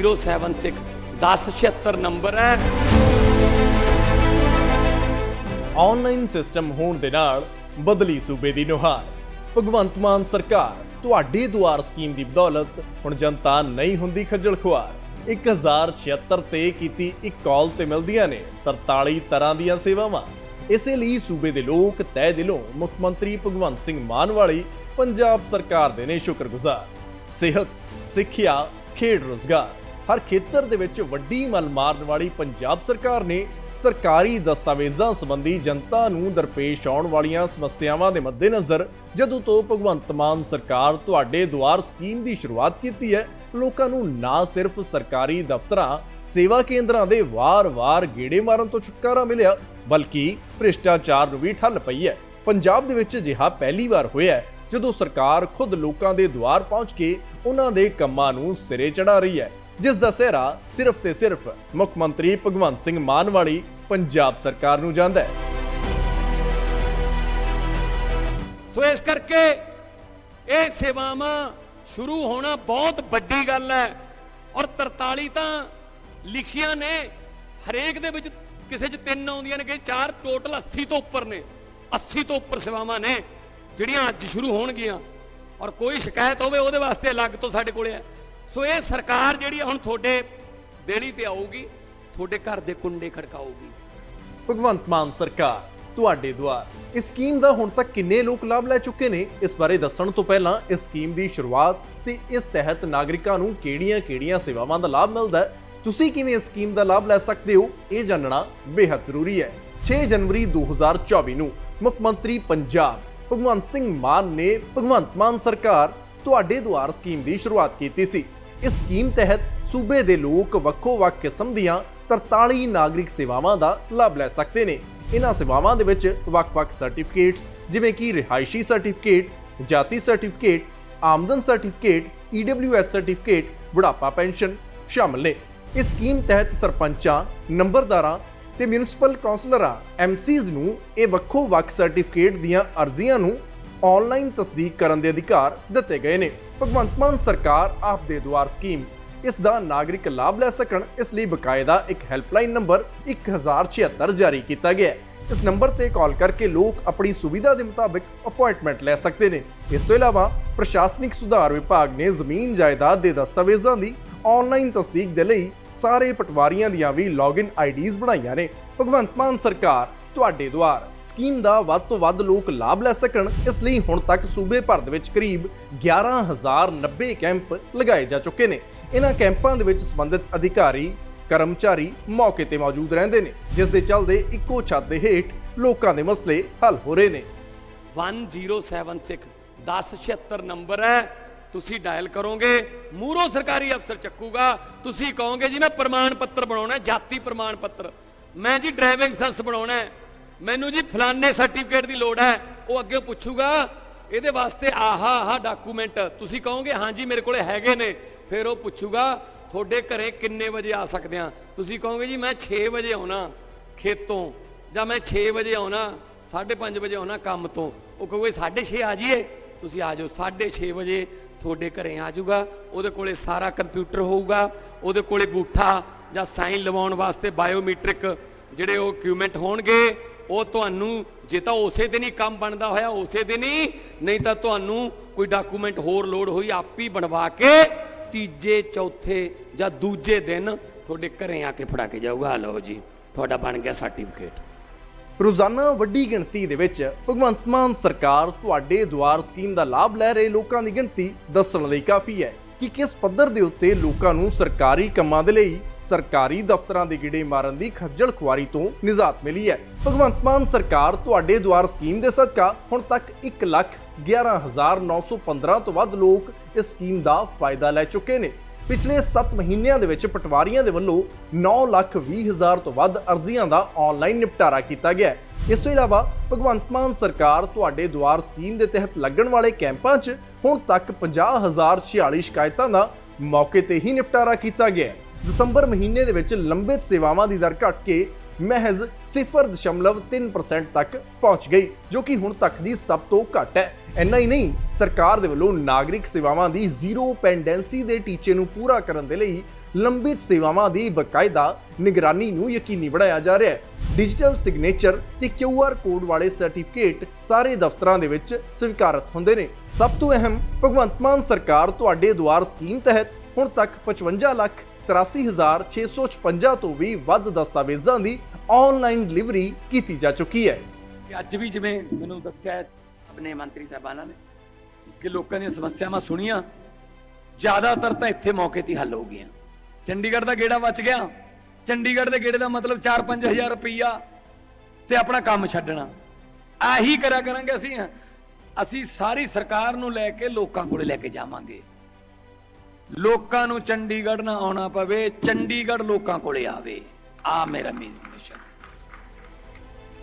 1076 1076 number ਹੈ online system ਹੋਣ ਦੇ ਨਾਲ ਬਦਲੀ ਸੂਬੇ ਦੀ ਨੁਹਾਰ ਭਗਵੰਤ ਮਾਨ ਸਰਕਾਰ ਤੁਹਾਡੇ ਦੁਆਰ ਸਕੀਮ ਦੀ ਬਦੌਲਤ ਹੁਣ ਜਨਤਾ ਨਹੀਂ ਹੁੰਦੀ ਖੱਜਲ ਖੁਆਰ 1076 ਤੇ ਕੀਤੀ ਇੱਕ ਕਾਲ ਤੇ ਮਿਲਦੀਆਂ ਨੇ 43 ਤਰ੍ਹਾਂ ਦੀਆਂ ਸੇਵਾਵਾਂ ਇਸੇ ਲਈ ਸੂਬੇ ਦੇ ਲੋਕ ਤਹਿ ਦਿਲੋਂ ਮੁੱਖ ਮੰਤਰੀ ਭਗਵੰਤ ਸਿੰਘ ਮਾਨ ਵਾਲੀ ਪੰਜਾਬ ਸਰਕਾਰ ਦੇ ਨੇ ਸ਼ੁਕਰਗੁਜ਼ਾਰ ਸਿਹਤ ਸਿੱਖਿਆ ਖੇਡ ਰੋਜ਼ਗਾਰ ਹਰ ਖੇਤਰ ਦੇ ਵਿੱਚ ਵੱਡੀ ਮੱਲ ਮਾਰਨ ਵਾਲੀ ਪੰਜਾਬ ਸਰਕਾਰ ਨੇ ਸਰਕਾਰੀ ਦਸਤਾਵੇਜ਼ਾਂ ਸੰਬੰਧੀ ਜਨਤਾ ਨੂੰ ਦਰਪੇਸ਼ ਆਉਣ ਵਾਲੀਆਂ ਸਮੱਸਿਆਵਾਂ ਦੇ ਮੱਦੇਨਜ਼ਰ ਜਦੋਂ ਤੋਂ ਭਗਵੰਤ ਮਾਨ ਸਰਕਾਰ ਤੁਹਾਡੇ ਦੁਆਰ ਸਕੀਮ ਦੀ ਸ਼ੁਰੂਆਤ ਕੀਤੀ ਹੈ, ਲੋਕਾਂ ਨੂੰ ਨਾ ਸਿਰਫ ਸਰਕਾਰੀ ਦਫ਼ਤਰਾਂ, ਸੇਵਾ ਕੇਂਦਰਾਂ ਦੇ ਵਾਰ-ਵਾਰ ਗੇੜੇ ਮਾਰਨ ਤੋਂ ਛੁਟਕਾਰਾ ਮਿਲਿਆ, ਬਲਕਿ ਭ੍ਰਿਸ਼ਟਾਚਾਰ ਨੂੰ ਵੀ ਠੱਲ ਪਈ ਹੈ। ਪੰਜਾਬ ਦੇ ਵਿੱਚ ਅਜਿਹਾ ਪਹਿਲੀ ਵਾਰ ਹੋਇਆ ਹੈ, ਜਦੋਂ ਸਰਕਾਰ ਖੁਦ ਲੋਕਾਂ ਦੇ ਦੁਆਰ ਪਹੁੰਚ ਕੇ ਉਹਨਾਂ ਦੇ ਕੰਮਾਂ ਨੂੰ ਸਿਰੇ ਚੜਾ ਰਹੀ ਹੈ। ਜਿਸ ਦਾ ਸਿਹਰਾ ਸਿਰਫ ਤੇ ਸਿਰਫ ਮੁੱਖ ਮੰਤਰੀ ਭਗਵੰਤ ਸਿੰਘ ਮਾਨ ਵਾਲੀ ਪੰਜਾਬ ਸਰਕਾਰ ਨੂੰ ਜਾਂਦਾ ਹੈ। ਸੋ ਇਸ ਕਰਕੇ ਇਹ ਸੇਵਾਵਾਂ ਸ਼ੁਰੂ ਹੋਣਾ ਬਹੁਤ ਵੱਡੀ ਗੱਲ ਹੈ ਔਰ 43 ਤਾਂ ਲਿਖੀਆਂ ਨੇ। ਹਰੇਕ ਦੇ ਵਿੱਚ ਕਿਸੇ 'ਚ ਤਿੰਨ ਆਉਂਦੀਆਂ ਨੇ ਕਿ ਚਾਰ ਟੋਟਲ 80 ਤੋਂ ਉੱਪਰ ਨੇ। 80 ਤੋਂ ਉੱਪਰ ਸੇਵਾਵਾਂ ਨੇ ਜਿਹੜੀਆਂ ਅੱਜ ਸ਼ੁਰੂ ਹੋਣਗੀਆਂ। ਔਰ ਕੋਈ ਸ਼ਿਕਾਇਤ ਹੋਵੇ ਉਹਦੇ ਵਾਸਤੇ ਅਲੱਗ ਤੋਂ ਸਾਡੇ ਕੋਲੇ ਹੈ। ਸੋ ਇਹ ਸਰਕਾਰ ਜਿਹੜੀ ਹੁਣ ਤੁਹਾਡੇ ਦੇਣੀ ਤੇ ਆਊਗੀ, ਤੁਹਾਡੇ ਘਰ ਦੇ ਕੁੰਡੇ ਖੜਕਾਊਗੀ। ਭਗਵੰਤ ਮਾਨ ਸਰਕਾਰ, ਤੁਹਾਡੇ ਦੁਆਰ। ਇਸ ਸਕੀਮ ਦਾ ਹੁਣ ਤੱਕ ਕਿੰਨੇ ਲੋਕ ਲਾਭ ਲੈ ਚੁੱਕੇ ਨੇ, ਇਸ ਬਾਰੇ ਦੱਸਣ ਤੋਂ ਪਹਿਲਾਂ ਇਸ ਸਕੀਮ ਦੀ ਸ਼ੁਰੂਆਤ ਤੇ ਇਸ ਤਹਿਤ ਨਾਗਰਿਕਾਂ ਨੂੰ ਕਿਹੜੀਆਂ-ਕਿਹੜੀਆਂ ਸੇਵਾਵਾਂ ਦਾ ਲਾਭ ਮਿਲਦਾ ਹੈ, ਤੁਸੀਂ ਕਿਵੇਂ ਇਸ ਸਕੀਮ ਦਾ ਲਾਭ ਲੈ ਸਕਦੇ ਹੋ, ਇਹ ਜਾਣਨਾ ਬੇहद ਜ਼ਰੂਰੀ ਹੈ। 6 ਜਨਵਰੀ 2024 ਨੂੰ ਮੁੱਖ ਮੰਤਰੀ ਪੰਜਾਬ ਭਗਵੰਤ ਸਿੰਘ ਮਾਨ ਨੇ ਭਗਵੰਤ ਮਾਨ ਸਰਕਾਰ ਤੁਹਾਡੇ ਦੁਆਰ ਸਕੀਮ ਦੀ ਸ਼ੁਰੂਆਤ ਕੀਤੀ ਸੀ। ਇਸ ਸਕੀਮ ਤਹਿਤ ਸੂਬੇ ਦੇ ਲੋਕ ਵੱਖੋ-ਵੱਖ ਕਿਸਮ ਦੀਆਂ 43 ਨਾਗਰਿਕ ਸੇਵਾਵਾਂ ਦਾ ਲਾਭ ਲੈ ਸਕਦੇ ਨੇ। ਇਹਨਾਂ ਸੇਵਾਵਾਂ ਦੇ ਵਿੱਚ ਵੱਖ-ਵੱਖ ਸਰਟੀਫਿਕੇਟਸ, ਜਿਵੇਂ ਕਿ ਰਿਹਾਇਸ਼ੀ ਸਰਟੀਫਿਕੇਟ, ਜਾਤੀ ਸਰਟੀਫਿਕੇਟ, ਆਮਦਨ ਸਰਟੀਫਿਕੇਟ ਈਡਬਲਯੂਐਸ ਸਰਟੀਫਿਕੇਟ, ਬੁਢਾਪਾ ਪੈਨਸ਼ਨ ਸ਼ਾਮਲ ਨੇ। ਇਸ ਸਕੀਮ ਤਹਿਤ ਸਰਪੰਚਾਂ, ਨੰਬਰਦਾਰਾਂ ਤੇ ਮਿਊਨਿਸਪਲ ਕਾਉਂਸਲਰਾਂ ਐਮਸੀਜ਼ ਨੂੰ ਇਹ ਵੱਖੋ-ਵੱਖ ਸਰਟੀਫਿਕੇਟ ਦੀਆਂ ਅਰਜ਼ੀਆਂ ਨੂੰ ਆਨਲਾਈਨ ਤਸਦੀਕ ਕਰਨ ਦੇ ਅਧਿਕਾਰ ਦਿੱਤੇ ਗਏ ਨੇ। ਭਗਵੰਤ ਮਾਨ ਸਰਕਾਰ ਆਪ ਦੇ ਦੁਆਰ ਸਕੀਮ। ਇਸ ਦਾ ਨਾਗਰਿਕ ਲਾਭ ਲੈ ਸਕਣ, ਇਸ ਲਈ ਬਕਾਇਦਾ ਇੱਕ ਹੈਲਪਲਾਈਨ ਨੰਬਰ 1076 ਜਾਰੀ ਕੀਤਾ ਗਿਆ ਹੈ। ਇਸ ਨੰਬਰ ਤੇ ਕਾਲ ਕਰਕੇ ਲੋਕ ਆਪਣੀ ਸੁਵਿਧਾ ਦੇ ਮੁਤਾਬਿਕ ਅਪਾਇੰਟਮੈਂਟ ਲੈ ਸਕਦੇ ਨੇ। ਇਸ ਤੋਂ ਇਲਾਵਾ ਪ੍ਰਸ਼ਾਸਨਿਕ ਸੁਧਾਰ ਵਿਭਾਗ ਨੇ ਜ਼ਮੀਨ ਜਾਇਦਾਦ ਦੇ ਦਸਤਾਵੇਜ਼ਾਂ ਦੀ ਆਨਲਾਈਨ ਤਸਦੀਕ ਦੇ ਲਈ ਸਾਰੇ ਪਟਵਾਰੀਆਂ ਦੀਆਂ ਵੀ ਲੌਗਇਨ ਆਈਡੀਜ਼ ਬਣਾਈਆਂ ਨੇ। ਭਗਵੰਤ ਮਾਨ ਸਰਕਾਰ ਤੁਹਾਡੇ ਦੁਆਰ। ਸਕੀਮ ਦਾ ਵੱਧ ਤੋਂ ਵੱਧ ਲੋਕ ਲਾਭ ਲੈ ਸਕਣ। ਇਸ ਲਈ ਹੁਣ ਤੱਕ ਸੂਬੇ ਭਰ ਦੇ ਵਿੱਚ ਕਰੀਬ 11090 ਕੈਂਪ ਲਗਾਏ ਜਾ ਚੁੱਕੇ ਨੇ। ਇਹਨਾਂ ਕੈਂਪਾਂ ਦੇ ਵਿੱਚ ਸੰਬੰਧਿਤ ਅਧਿਕਾਰੀ, ਕਰਮਚਾਰੀ ਮੌਕੇ ਤੇ ਮੌਜੂਦ ਰਹਿੰਦੇ ਨੇ, ਜਿਸ ਦੇ ਚੱਲਦੇ ਇੱਕੋ ਛੱਤ ਦੇ ਹੇਠ ਲੋਕਾਂ ਦੇ ਮਸਲੇ ਹੱਲ ਹੋ ਰਹੇ ਨੇ। 1076 1076 ਨੰਬਰ ਹੈ। ਤੁਸੀਂ ਡਾਇਲ ਕਰੋਗੇ ਮੂਰੋ ਸਰਕਾਰੀ ਅਫਸਰ ਚੱਕੂਗਾ। ਤੁਸੀਂ ਕਹੋਗੇ ਜੀ, ਮੈਂ ਪ੍ਰਮਾਣ ਪੱਤਰ ਬਣਾਉਣਾ ਜਾਤੀ ਪ੍ਰਮਾਣ ਪੱਤਰ। ਮੈਂ ਜੀ ਡਰਾਈਵਿੰਗ ਲਾਇਸੈਂਸ ਬਣਾਉਣਾ ਮੈਨੂੰ ਜੀ ਫਲਾਣੇ ਸਰਟੀਫਿਕੇਟ ਦੀ ਲੋੜ ਹੈ, ਉਹ ਅੱਗੇ ਪੁੱਛੂਗਾ, ਇਹਦੇ ਵਾਸਤੇ ਆਹਾ ਆਹਾ ਡਾਕੂਮੈਂਟ, ਤੁਸੀਂ ਕਹੋਗੇ ਹਾਂਜੀ ਮੇਰੇ ਕੋਲੇ ਹੈਗੇ ਨੇ। ਫਿਰ ਉਹ ਪੁੱਛੂਗਾ, ਤੁਹਾਡੇ ਘਰੇ ਕਿੰਨੇ ਵਜੇ ਆ ਸਕਦੇ ਆ? ਤੁਸੀਂ ਕਹੋਗੇ, ਜੀ, ਮੈਂ 6 ਵਜੇ ਆਉਣਾ ਖੇਤੋਂ, ਜਾਂ ਮੈਂ 6 ਵਜੇ ਆਉਣਾ 5:30 ਵਜੇ ਆਉਣਾ ਕੰਮ ਤੋਂ। ਉਹ ਕਹੋਗੇ 6:30 ਆ ਜਾਈਏ। ਤੁਸੀਂ ਆ ਜਾਓ 6:30 ਵਜੇ ਤੁਹਾਡੇ ਘਰੇ ਆ ਜਾਊਗਾ। ਉਹਦੇ ਕੋਲੇ ਸਾਰਾ ਕੰਪਿਊਟਰ ਹੋਊਗਾ, ਉਹਦੇ ਕੋਲੇ ਬੂਠਾ ਜਾਂ ਸਾਈਨ ਲਵਾਉਣ ਵਾਸਤੇ ਬਾਇਓਮੈਟ੍ਰਿਕ ਜਿਹੜੇ ਉਹ ਇਕਵਿਪਮੈਂਟ ਹੋਣਗੇ ਉਹ ਤੁਹਾਨੂੰ ਜੇ ਤਾਂ ਉਸੇ ਦਿਨ ਹੀ ਕੰਮ ਬਣਦਾ ਹੋਇਆ, ਉਸੇ ਦਿਨ ਹੀ, ਨਹੀਂ ਤਾਂ ਤੁਹਾਨੂੰ ਕੋਈ ਡਾਕੂਮੈਂਟ ਹੋਰ ਲੋਡ ਹੋਈ, ਆਪ ਹੀ ਬਣਵਾ ਕੇ ਤੀਜੇ, ਚੌਥੇ ਜਾਂ ਦੂਜੇ ਦਿਨ ਤੁਹਾਡੇ ਘਰੇ ਆ ਕੇ ਫੜਾ ਕੇ ਜਾਊਗਾ। ਲਓ ਜੀ, ਤੁਹਾਡਾ ਬਣ ਗਿਆ ਸਰਟੀਫਿਕੇਟ ਰੋਜ਼ਾਨਾ ਵੱਡੀ ਗਿਣਤੀ ਦੇ ਵਿੱਚ ਭਗਵੰਤ ਮਾਨ ਸਰਕਾਰ ਤੁਹਾਡੇ ਦੁਆਰ ਸਕੀਮ ਦਾ ਲਾਭ ਲੈ ਰਹੇ ਲੋਕਾਂ ਦੀ ਗਿਣਤੀ ਦੱਸਣ ਲਈ ਕਾਫੀ ਹੈ। ਕਿ ਕਿਸ ਪੱਧਰ ਦੇ ਉੱਤੇ ਲੋਕਾਂ ਨੂੰ ਸਰਕਾਰੀ ਕੰਮਾਂ ਦੇ ਲਈ ਸਰਕਾਰੀ ਦਫ਼ਤਰਾਂ ਦੇ ਗੇੜੇ ਮਾਰਨ ਦੀ ਖੱਜਲ ਖੁਆਰੀ ਤੋਂ ਨਿਜਾਤ ਮਿਲੀ ਹੈ। ਭਗਵੰਤ ਮਾਨ ਸਰਕਾਰ ਤੁਹਾਡੇ ਦੁਆਰ ਸਕੀਮ ਦੇ ਸਦਕਾ ਹੁਣ ਤੱਕ 1 ਲੱਖ 11915 ਤੋਂ ਵੱਧ ਲੋਕ ਇਸ ਸਕੀਮ ਦਾ ਫਾਇਦਾ ਲੈ ਚੁੱਕੇ ਨੇ। ਪਿਛਲੇ 7 ਮਹੀਨਿਆਂ ਦੇ ਵਿੱਚ ਪਟਵਾਰੀਆਂ ਦੇ ਵੱਲੋਂ 9 ਲੱਖ 20 ਹਜ਼ਾਰ ਤੋਂ ਵੱਧ ਅਰਜ਼ੀਆਂ ਦਾ ਆਨਲਾਈਨ ਨਿਪਟਾਰਾ ਕੀਤਾ ਗਿਆ ਇਸ ਤੋਂ ਇਲਾਵਾ ਭਗਵੰਤ ਮਾਨ ਸਰਕਾਰ ਤੁਹਾਡੇ ਦੁਆਰ ਸਕੀਮ ਦੇ ਤਹਿਤ ਲੱਗਣ ਵਾਲੇ ਕੈਂਪਾਂ 'ਚ ਹੁਣ ਤੱਕ 50046 ਸ਼ਿਕਾਇਤਾਂ ਦਾ ਮੌਕੇ ਤੇ ਹੀ ਨਿਪਟਾਰਾ ਕੀਤਾ ਗਿਆ ਦਸੰਬਰ ਮਹੀਨੇ ਦੇ ਵਿੱਚ ਲੰਬਿਤ ਸੇਵਾਵਾਂ ਦੀ ਦਰ ਘਟ ਕੇ ਮਹਿਜ਼ 0.3% ਤੱਕ ਪਹੁੰਚ ਗਈ, ਜੋ ਕਿ ਹੁਣ ਤੱਕ ਦੀ ਸਭ ਤੋਂ ਘੱਟ ਹੈ। ਇੰਨਾ ਹੀ ਨਹੀਂ, ਸਰਕਾਰ ਦੇ ਵੱਲੋਂ ਨਾਗਰਿਕ ਸੇਵਾਵਾਂ ਦੀ ਜ਼ੀਰੋ ਪੈਂਡੈਂਸੀ ਦੇ ਟੀਚੇ ਨੂੰ ਪੂਰਾ ਕਰਨ ਦੇ ਲਈ ਲੰਬਿਤ ਸੇਵਾਵਾਂ ਦੀ ਬਕਾਇਦਾ ਨਿਗਰਾਨੀ ਨੂੰ ਯਕੀਨੀ ਬਣਾਇਆ ਜਾ ਰਿਹਾ ਹੈ। ਡਿਜੀਟਲ ਸਿਗਨੇਚਰ ਤੇ QR ਕੋਡ ਵਾਲੇ ਸਰਟੀਫਿਕੇਟ ਸਾਰੇ ਦਫ਼ਤਰਾਂ ਦੇ ਵਿੱਚ ਸਵੀਕਾਰਤ ਹੁੰਦੇ ਨੇ। ਸਭ ਤੋਂ ਅਹਿਮ, ਭਗਵੰਤ ਮਾਨ ਸਰਕਾਰ ਤੁਹਾਡੇ ਦੁਆਰ ਸਕੀਮ ਤਹਿਤ ਹੁਣ ਤੱਕ 55 ਲੱਖ 83656 ਤੋਂ ਵੀ ਵੱਧ ਦਸਤਾਵੇਜ਼ਾਂ ਦੀ ਆਨਲਾਈਨ ਡਿਲੀਵਰੀ ਕੀਤੀ ਜਾ ਚੁੱਕੀ ਹੈ। ਕਿ ਅੱਜ ਵੀ ਜਿਵੇਂ ਮੈਨੂੰ ਦੱਸਿਆ ਆਪਣੇ ਮੰਤਰੀ ਸਾਹਿਬਾਨਾਂ ਨੇ ਕਿ ਲੋਕਾਂ ਦੀਆਂ ਸਮੱਸਿਆਵਾਂ ਸੁਣੀਆਂ, ਜ਼ਿਆਦਾਤਰ ਤਾਂ ਇੱਥੇ ਮੌਕੇ ਤੇ ਹੱਲ ਹੋ ਗਈਆਂ। ਚੰਡੀਗੜ੍ਹ ਦਾ ਗੇੜਾ ਬਚ ਗਿਆ। ਚੰਡੀਗੜ੍ਹ ਦੇ ਗੇੜੇ ਦਾ ਮਤਲਬ 4-5000 ਰੁਪਈਆ ਤੇ ਆਪਣਾ ਕੰਮ ਛੱਡਣਾ। ਆਹੀ ਕਰਿਆ ਕਰਾਂਗੇ ਅਸੀਂ। ਅਸੀਂ ਸਾਰੀ ਸਰਕਾਰ ਨੂੰ ਲੈ ਕੇ ਲੋਕਾਂ ਕੋਲੇ ਲੈ ਕੇ ਜਾਵਾਂਗੇ। ਲੋਕਾਂ ਨੂੰ ਚੰਡੀਗੜ੍ਹ ਨਾ ਆਉਣਾ ਪਵੇ, ਚੰਡੀਗੜ੍ਹ ਲੋਕਾਂ ਕੋਲੇ ਆਵੇ। ਆ ਮੇਰਾ ਮਿਸ਼ਨ